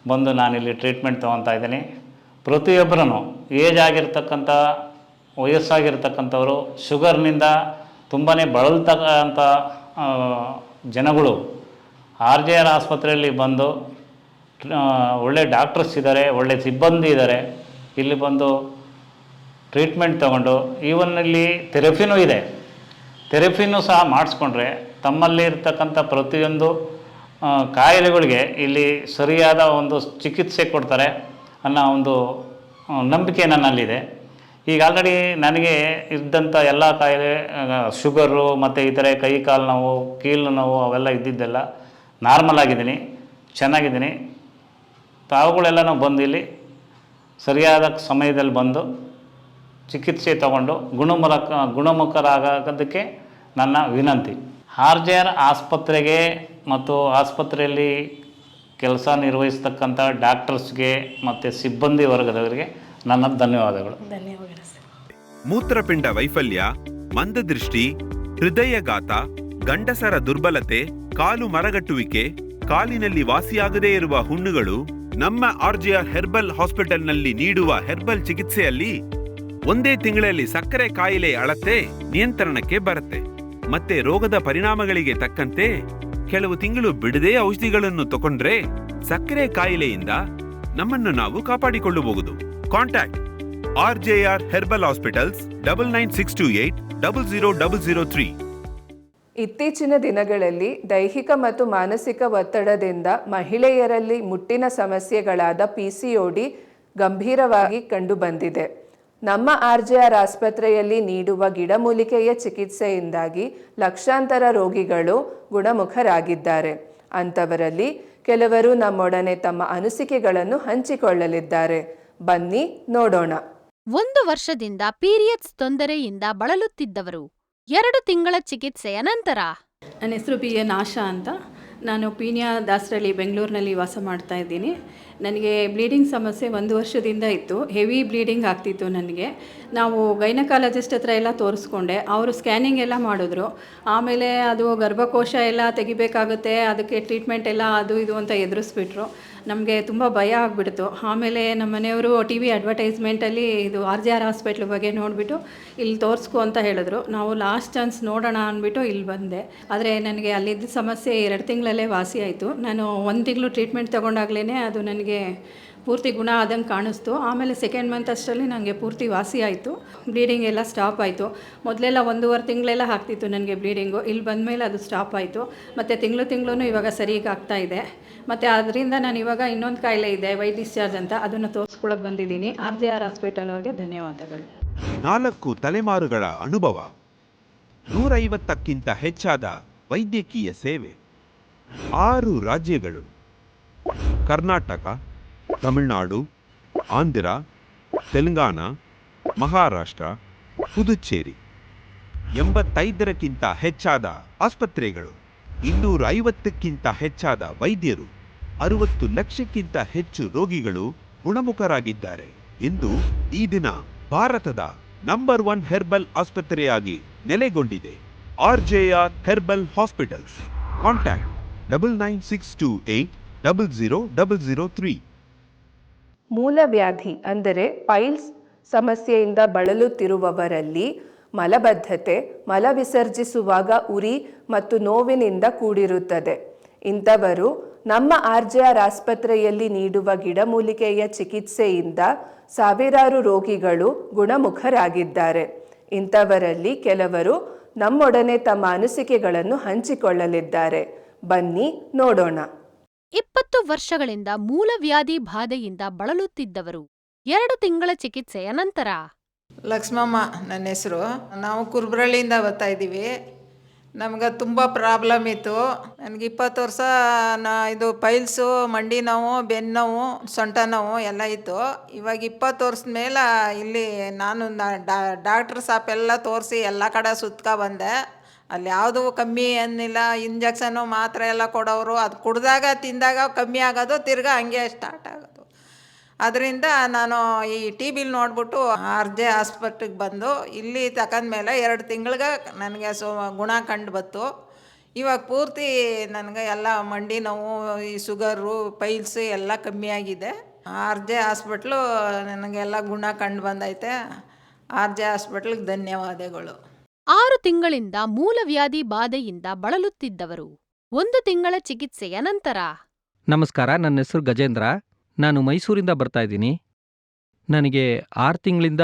ಬಂದು ನಾನಿಲ್ಲಿ ಟ್ರೀಟ್ಮೆಂಟ್ ತೊಗೊತಾ ಇದ್ದೀನಿ. ಪ್ರತಿಯೊಬ್ಬರೂ ಏಜ್ ಆಗಿರ್ತಕ್ಕಂಥ ವಯಸ್ಸಾಗಿರ್ತಕ್ಕಂಥವರು ಶುಗರ್ನಿಂದ ತುಂಬಾ ಬಳಲ್ತಕ್ಕಂಥ ಜನಗಳು ಆರ್ ಜೆ ಆರ್ ಆಸ್ಪತ್ರೆಯಲ್ಲಿ ಬಂದು ಒಳ್ಳೆ ಡಾಕ್ಟರ್ಸ್ ಇದ್ದಾರೆ ಒಳ್ಳೆ ಸಿಬ್ಬಂದಿ ಇದ್ದಾರೆ ಇಲ್ಲಿ ಬಂದು ಟ್ರೀಟ್ಮೆಂಟ್ ತಗೊಂಡು ಈವನ್ ಇಲ್ಲಿ ಥೆರಪಿನೂ ಇದೆ. ಥೆರಪಿನೂ ಸಹ ಮಾಡಿಸ್ಕೊಂಡ್ರೆ ತಮ್ಮಲ್ಲಿ ಇರ್ತಕ್ಕಂಥ ಪ್ರತಿಯೊಂದು ಕಾಯಿಲೆಗಳಿಗೆ ಇಲ್ಲಿ ಸರಿಯಾದ ಒಂದು ಚಿಕಿತ್ಸೆ ಕೊಡ್ತಾರೆ ಅನ್ನೋ ಒಂದು ನಂಬಿಕೆ ನನ್ನಲ್ಲಿದೆ. ಈಗ ಆಲ್ರೆಡಿ ನನಗೆ ಇದ್ದಂಥ ಎಲ್ಲ ಕಾಯಿಲೆ ಶುಗರು ಮತ್ತು ಇತರೆ ಕೈ ಕಾಲು ನೋವು, ಕೀಲು ನೋವು ಅವೆಲ್ಲ ಇದ್ದಿದ್ದೆಲ್ಲ ನಾರ್ಮಲ್ ಆಗಿದ್ದೀನಿ, ಚೆನ್ನಾಗಿದ್ದೀನಿ. ತಾವುಗಳೆಲ್ಲನೂ ಬಂದು ಇಲ್ಲಿ ಸರಿಯಾದ ಸಮಯದಲ್ಲಿ ಬಂದು ಚಿಕಿತ್ಸೆ ತಗೊಂಡು ಗುಣಮುಖ ಗುಣಮುಖರಾಗೋದಕ್ಕೆ ನನ್ನ ವಿನಂತಿ. ಆರ್ ಜೆ ಆರ್ ಆಸ್ಪತ್ರೆಗೆ ಮತ್ತು ಆಸ್ಪತ್ರೆಯಲ್ಲಿ ಕೆಲಸ ನಿರ್ವಹಿಸ್ತಕ್ಕಂಥ ಡಾಕ್ಟರ್ಸ್ಗೆ ಮತ್ತು ಸಿಬ್ಬಂದಿ ವರ್ಗದವರಿಗೆ ನನ್ನ ಧನ್ಯವಾದಗಳು. ಧನ್ಯವಾದ ಮೂತ್ರಪಿಂಡ ವೈಫಲ್ಯ ಮಂದದೃಷ್ಟಿ ಹೃದಯಘಾತ ಗಂಡಸರ ದುರ್ಬಲತೆ ಕಾಲು ಮರಗಟ್ಟುವಿಕೆ ಕಾಲಿನಲ್ಲಿ ವಾಸಿಯಾಗದೇ ಇರುವ ಹುಣ್ಣುಗಳು ನಮ್ಮ ಆರ್ಜಿಆರ್ ಹೆರ್ಬಲ್ ಹಾಸ್ಪಿಟಲ್ನಲ್ಲಿ ನೀಡುವ ಹೆರ್ಬಲ್ ಚಿಕಿತ್ಸೆಯಲ್ಲಿ ಒಂದೇ ತಿಂಗಳಲ್ಲಿ ಸಕ್ಕರೆ ಕಾಯಿಲೆ ಅಳತೆ ನಿಯಂತ್ರಣಕ್ಕೆ ಬರುತ್ತೆ. ಮತ್ತೆ ರೋಗದ ಪರಿಣಾಮಗಳಿಗೆ ತಕ್ಕಂತೆ ಕೆಲವು ತಿಂಗಳು ಬಿಡದೆ ಔಷಧಿಗಳನ್ನು ತಗೊಂಡ್ರೆ ಸಕ್ಕರೆ ಕಾಯಿಲೆಯಿಂದ ನಮ್ಮನ್ನು ನಾವು ಕಾಪಾಡಿಕೊಳ್ಳಬಹುದು. Contact R J R herbal hospitals double nine six two eight double zero double zero three. ಇತ್ತೀಚಿನ ದಿನಗಳಲ್ಲಿ ದೈಹಿಕ ಮತ್ತು ಮಾನಸಿಕ ಒತ್ತಡದಿಂದ ಮಹಿಳೆಯರಲ್ಲಿ ಮುಟ್ಟಿನ ಸಮಸ್ಯೆಗಳಾದ ಪಿ ಗಂಭೀರವಾಗಿ ಕಂಡುಬಂದಿದೆ. ನಮ್ಮ ಆರ್ ಜೆ ಆರ್ ಆಸ್ಪತ್ರೆಯಲ್ಲಿ ನೀಡುವ ಗಿಡಮೂಲಿಕೆಯ ಚಿಕಿತ್ಸೆಯಿಂದಾಗಿ ಲಕ್ಷಾಂತರ ರೋಗಿಗಳು ಗುಣಮುಖರಾಗಿದ್ದಾರೆ. ಅಂಥವರಲ್ಲಿ ಕೆಲವರು ನಮ್ಮೊಡನೆ ತಮ್ಮ ಅನಿಸಿಕೆಗಳನ್ನು ಹಂಚಿಕೊಳ್ಳಲಿದ್ದಾರೆ. ಬನ್ನಿ ನೋಡೋಣ. ಒಂದು ವರ್ಷದಿಂದ ಪೀರಿಯಡ್ಸ್ ತೊಂದರೆಯಿಂದ ಬಳಲುತ್ತಿದ್ದವರು. ಎರಡು ತಿಂಗಳ ಚಿಕಿತ್ಸೆಯ ನಂತರ. ನನ್ನ ಹೆಸರು ಪಿ ಎನ್ ಆಶಾ ಅಂತ. ನಾನು ಪೀಣ್ಯ ದಾಸರಳ್ಳಿ ಬೆಂಗಳೂರಿನಲ್ಲಿ ವಾಸ ಮಾಡ್ತಾ ಇದ್ದೀನಿ. ನನಗೆ ಬ್ಲೀಡಿಂಗ್ ಸಮಸ್ಯೆ ಒಂದು ವರ್ಷದಿಂದ ಇತ್ತು. ಹೆವಿ ಬ್ಲೀಡಿಂಗ್ ಆಗ್ತಿತ್ತು ನನಗೆ. ನಾವು ಗೈನಕಾಲಜಿಸ್ಟ್ ಹತ್ರ ಎಲ್ಲ ತೋರಿಸ್ಕೊಂಡೆ. ಅವರು ಸ್ಕ್ಯಾನಿಂಗ್ ಎಲ್ಲ ಮಾಡಿದ್ರು. ಆಮೇಲೆ ಅದು ಗರ್ಭಕೋಶ ಎಲ್ಲ ತೆಗಿಬೇಕಾಗುತ್ತೆ. ಅದಕ್ಕೆ ಟ್ರೀಟ್ಮೆಂಟ್ ಎಲ್ಲ ಅದು ಇದು ಅಂತ ಎದುರಿಸ್ಬಿಟ್ರು. ನಮಗೆ ತುಂಬ ಭಯ ಆಗಿಬಿಡ್ತು. ಆಮೇಲೆ ನಮ್ಮ ಮನೆಯವರು ಟಿ ವಿ ಅಡ್ವರ್ಟೈಸ್ಮೆಂಟಲ್ಲಿ ಇದು ಆರ್ ಜಿ ಆರ್ ಹಾಸ್ಪಿಟ್ಲ್ ಬಗ್ಗೆ ನೋಡಿಬಿಟ್ಟು ಇಲ್ಲಿ ತೋರಿಸ್ಕೊ ಅಂತ ಹೇಳಿದ್ರು. ನಾವು ಲಾಸ್ಟ್ ಚಾನ್ಸ್ ನೋಡೋಣ ಅಂದ್ಬಿಟ್ಟು ಇಲ್ಲಿ ಬಂದೆ. ಆದರೆ ನನಗೆ ಅಲ್ಲಿದ್ದ ಸಮಸ್ಯೆ ಎರಡು ತಿಂಗಳಲ್ಲೇ ವಾಸಿ ಆಯಿತು. ನಾನು ಒಂದು ತಿಂಗಳು ಟ್ರೀಟ್ಮೆಂಟ್ ತೊಗೊಂಡಾಗ್ಲೇ ಅದು ನನಗೆ ಪೂರ್ತಿ ಗುಣ ಆದಂಗೆ ಕಾಣಿಸ್ತು. ಆಮೇಲೆ ಸೆಕೆಂಡ್ ಮಂತ್ ಅಷ್ಟರಲ್ಲಿ ನನಗೆ ಪೂರ್ತಿ ವಾಸಿ ಆಯಿತು. ಬ್ಲೀಡಿಂಗ್ ಎಲ್ಲ ಸ್ಟಾಪ್ ಆಯಿತು. ಮೊದಲೆಲ್ಲ ಒಂದೂವರೆ ತಿಂಗಳೆಲ್ಲ ಆಗ್ತಿತ್ತು ನನಗೆ ಬ್ಲೀಡಿಂಗು ಇಲ್ಲಿ ಬಂದಮೇಲೆ ಅದು ಸ್ಟಾಪ್ ಆಯಿತು. ಮತ್ತು ತಿಂಗಳು ತಿಂಗಳೂ ಇವಾಗ ಸರಿಗೆ ಆಗ್ತಾ ಇದೆ. ಮತ್ತು ಅದರಿಂದ ನಾನು ಇವಾಗ ಇನ್ನೊಂದು ಕಾಯಿಲೆ ಇದೆ ವೈ ಡಿಸ್ಚಾರ್ಜ್ ಅಂತ. ಅದನ್ನು ತೋರಿಸ್ಕೊಳಕ್ಕೆ ಬಂದಿದ್ದೀನಿ. ಆರ್ ಜೆ ಆರ್ ಹಾಸ್ಪಿಟಲ್ ಅವ್ರಿಗೆ ಧನ್ಯವಾದಗಳು. ನಾಲ್ಕು ತಲೆಮಾರುಗಳ ಅನುಭವ. ನೂರೈವತ್ತಕ್ಕಿಂತ ಹೆಚ್ಚಾದ ವೈದ್ಯಕೀಯ ಸೇವೆ. ಆರು ರಾಜ್ಯಗಳು. ಕರ್ನಾಟಕ ತಮಿಳುನಾಡು, ಆಂಧ್ರ, ತೆಲಂಗಾಣ, ಮಹಾರಾಷ್ಟ್ರ, ಪುದುಚೇರಿ. ಎಂಬತ್ತೈದರಕ್ಕಿಂತ ಹೆಚ್ಚಾದ ಆಸ್ಪತ್ರೆಗಳು ಇನ್ನೂರ ಐವತ್ತಕ್ಕಿಂತ ಹೆಚ್ಚಾದ ವೈದ್ಯರು, ಅರವತ್ತು ಲಕ್ಷಕ್ಕಿಂತ ಹೆಚ್ಚು ರೋಗಿಗಳು ಗುಣಮುಖರಾಗಿದ್ದಾರೆ ಇಂದು ಈ ದಿನ ಭಾರತದ ನಂಬರ್ ಒನ್ ಹೆರ್ಬಲ್ ಆಸ್ಪತ್ರೆಯಾಗಿ ನೆಲೆಗೊಂಡಿದೆ. RJR herbal hospitals. Contact double nine six two eight double zero double zero three. ಮೂಲವ್ಯಾಧಿ ಅಂದರೆ ಪೈಲ್ಸ್ ಸಮಸ್ಯೆಯಿಂದ ಬಳಲುತ್ತಿರುವವರಲ್ಲಿ ಮಲಬದ್ಧತೆ ಮಲ ವಿಸರ್ಜಿಸುವಾಗ ಉರಿ ಮತ್ತು ನೋವಿನಿಂದ ಕೂಡಿರುತ್ತದೆ. ಇಂಥವರು ನಮ್ಮ ಆರ್ ಜೆ ಆರ್ ಆಸ್ಪತ್ರೆಯಲ್ಲಿ ನೀಡುವ ಗಿಡಮೂಲಿಕೆಯ ಚಿಕಿತ್ಸೆಯಿಂದ ಸಾವಿರಾರು ರೋಗಿಗಳು ಗುಣಮುಖರಾಗಿದ್ದಾರೆ. ಇಂಥವರಲ್ಲಿ ಕೆಲವರು ನಮ್ಮೊಡನೆ ತಮ್ಮ ಅನಿಸಿಕೆಗಳನ್ನು ಹಂಚಿಕೊಳ್ಳಲಿದ್ದಾರೆ. ಬನ್ನಿ ನೋಡೋಣ. ಇಪ್ಪತ್ತು ವರ್ಷಗಳಿಂದ ಮೂಲವ್ಯಾಧಿ ಬಾಧೆಯಿಂದ ಬಳಲುತ್ತಿದ್ದವರು. ಎರಡು ತಿಂಗಳ ಚಿಕಿತ್ಸೆಯ ನಂತರ. ಲಕ್ಷ್ಮಮ್ಮ ನನ್ನ ಹೆಸರು. ನಾವು ಕುರ್ಬ್ರಳ್ಳಿಯಿಂದ ಬರ್ತಾ ಇದ್ದೀವಿ. ನಮ್ಗೆ ತುಂಬ ಪ್ರಾಬ್ಲಮ್ ಇತ್ತು. ನನಗೆ ಇಪ್ಪತ್ತು ವರ್ಷ, ನಾ ಇದು ಪೈಲ್ಸು, ಮಂಡಿ ನೋವು, ಬೆನ್ನು ನೋವು, ಸೊಂಟ ನೋವು ಎಲ್ಲ ಇತ್ತು. ಇವಾಗ ಇಪ್ಪತ್ತು ವರ್ಷದ ಮೇಲೆ ಇಲ್ಲಿ ನಾನು ಡಾಕ್ಟ್ರ್ ಎಲ್ಲ ತೋರಿಸಿ ಎಲ್ಲ ಕಡೆ ಸುತ್ಕ ಬಂದೆ. ಅಲ್ಲಿ ಯಾವುದು ಕಮ್ಮಿ ಏನಿಲ್ಲ ಇಂಜೆಕ್ಷನು ಮಾತ್ರೆ ಎಲ್ಲ ಕೊಡೋರು ಅದು ಕುಡಿದಾಗ, ತಿಂದಾಗ ಕಮ್ಮಿ ಆಗೋದು, ತಿರ್ಗಾ ಹಂಗೆ ಸ್ಟಾರ್ಟ್ ಆಗೋದು. ಅದರಿಂದ ನಾನು ಈ ಟಿ ಬಿಲ್ ನೋಡ್ಬಿಟ್ಟು ಆರ್ ಜೆ ಆಸ್ಪತ್ರೆಗೆ ಬಂದು, ಇಲ್ಲಿ ತಗೊಂಡ್ಮೇಲೆ ಎರಡು ತಿಂಗಳಿಗೆ ನನಗೆ ಸೊ, ಗುಣ ಕಂಡು ಬಂತು. ಇವಾಗ ಪೂರ್ತಿ ನನಗೆ ಎಲ್ಲ ಮಂಡಿ ನೋವು, ಈ ಶುಗರು ಪೈಲ್ಸ್ ಎಲ್ಲ ಕಮ್ಮಿ ಆಗಿದೆ. ಆರ್ ಜೆ ಹಾಸ್ಪಿಟ್ಲು ನನಗೆಲ್ಲ ಗುಣ ಕಂಡು ಬಂದೈತೆ. ಆರ್ ಜೆ ಹಾಸ್ಪಿಟ್ಲಿಗೆ ಧನ್ಯವಾದಗಳು. ತಿಂಗಳಿಂದ ಮೂಲವ್ಯಾಧಿ ಬಾಧೆಯಿಂದ ಬಳಲುತ್ತಿದ್ದವರು. ಒಂದು ತಿಂಗಳ ಚಿಕಿತ್ಸೆಯ ನಂತರ. ನಮಸ್ಕಾರ, ನನ್ನ ಹೆಸರು ಗಜೇಂದ್ರ. ನಾನು ಮೈಸೂರಿಂದ ಬರ್ತಾ ಇದ್ದೀನಿ. ನನಗೆ ಆರು ತಿಂಗಳಿಂದ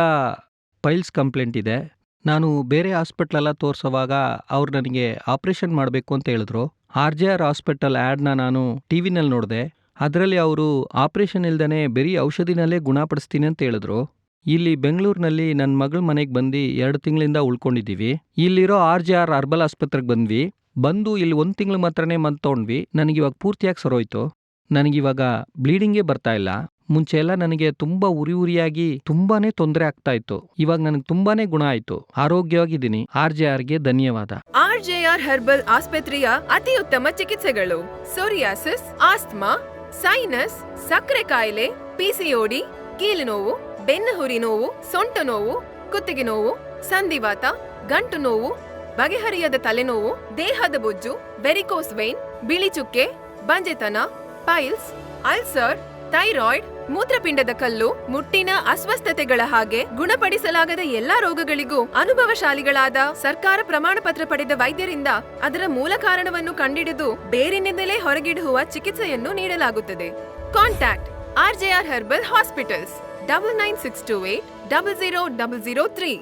ಪೈಲ್ಸ್ ಕಂಪ್ಲೇಂಟ್ ಇದೆ. ನಾನು ಬೇರೆ ಹಾಸ್ಪಿಟ್ಲೆಲ್ಲ ತೋರಿಸೋವಾಗ ಅವ್ರು ನನಗೆ ಆಪರೇಷನ್ ಮಾಡಬೇಕು ಅಂತ ಹೇಳಿದ್ರು. ಆರ್ ಜೆ ಆರ್ ಹಾಸ್ಪಿಟಲ್ ಆ್ಯಡ್ನ ನಾನು ಟಿ ವಿನಲ್ಲಿ ನೋಡಿದೆ. ಅದರಲ್ಲಿ ಅವರು ಆಪ್ರೇಷನ್ ಇಲ್ದೇ ಬರೀ ಔಷಧಿನಲ್ಲೇ ಗುಣಪಡಿಸ್ತೀನಿ ಅಂತ ಹೇಳಿದ್ರು. ಇಲ್ಲಿ ಬೆಂಗಳೂರಿನಲ್ಲಿ ನನ್ನ ಮಗಳ ಮನೆಗೆ ಬಂದು ಎರಡು ತಿಂಗಳಿಂದ ಉಳ್ಕೊಂಡಿದ್ದೀವಿ. ಇಲ್ಲಿರೋ ಆರ್ ಜೆ ಆರ್ ಅರ್ಬಲ್ ಆಸ್ಪತ್ರೆಗೆ ಬಂದ್ವಿ. ಬಂದು ಇಲ್ಲಿ ಒಂದು ತಿಂಗಳು ಮಾತ್ರನೇ ಮದ್ದು ತೊಗೊಂಡ್ವಿ ನನಗಿವಾಗ ಪೂರ್ತಿಯಾಗಿ ಸರೋಯ್ತು. ನನಗಿವಾಗ ಬ್ಲೀಡಿಂಗೇ ಬರ್ತಾ ಇಲ್ಲ. ಮುಂಚೆ ಎಲ್ಲ ನನಗೆ ತುಂಬಾ ಉರಿ ಉರಿಯಾಗಿ ತುಂಬಾನೇ ತೊಂದರೆ ಆಗ್ತಾ ಇತ್ತು. ಇವಾಗ ನನಗೆ ತುಂಬಾನೇ ಗುಣ ಆಯ್ತು. ಆರೋಗ್ಯವಾಗಿದ್ದೀನಿ. ಆರ್ ಜೆ ಆರ್ಗೆ ಧನ್ಯವಾದ. ಆರ್ ಜೆ ಆರ್ ಹರ್ಬಲ್ ಆಸ್ಪತ್ರೆಯ ಅತಿ ಉತ್ತಮ ಚಿಕಿತ್ಸೆಗಳು. ಸೋರಿಯಾಸಿಸ್, ಆಸ್ತಮಾ, ಸೈನಸ್, ಸಕ್ಕರೆ ಕಾಯಿಲೆ ಪಿಸಿಒಡಿ ಕೀಲು ನೋವು ಬೆನ್ನು ಹುರಿ ನೋವು, ಸೊಂಟ ನೋವು, ಕುತ್ತಿಗೆ ನೋವು ಸಂಧಿವಾತ ಗಂಟು ನೋವು, ಬಗೆಹರಿಯದ ತಲೆನೋವು ದೇಹದ ಬೊಜ್ಜು ವೆರಿಕೋಸ್ ವೈನ್ ಬಿಳಿ ಚುಕ್ಕೆ, ಬಂಜೆತನ ಪೈಲ್ಸ್ ಅಲ್ಸರ್ ಥೈರಾಯ್ಡ್ ಮೂತ್ರಪಿಂಡದ ಕಲ್ಲು, ಮುಟ್ಟಿನ ಅಸ್ವಸ್ಥತೆಗಳ ಹಾಗೆ ಗುಣಪಡಿಸಲಾಗದ ಎಲ್ಲಾ ರೋಗಗಳಿಗೂ ಅನುಭವಶಾಲಿಗಳಾದ ಸರ್ಕಾರ ಪ್ರಮಾಣ ಪತ್ರ ಪಡೆದ ವೈದ್ಯರಿಂದ ಅದರ ಮೂಲ ಕಾರಣವನ್ನು ಕಂಡಿಡಿದು ಬೇರಿನಿಂದಲೇ ಹೊರಗಿಡುವ ಚಿಕಿತ್ಸೆಯನ್ನು ನೀಡಲಾಗುತ್ತದೆ. Contact RJR herbal hospitals. double nine six two eight double zero double zero three.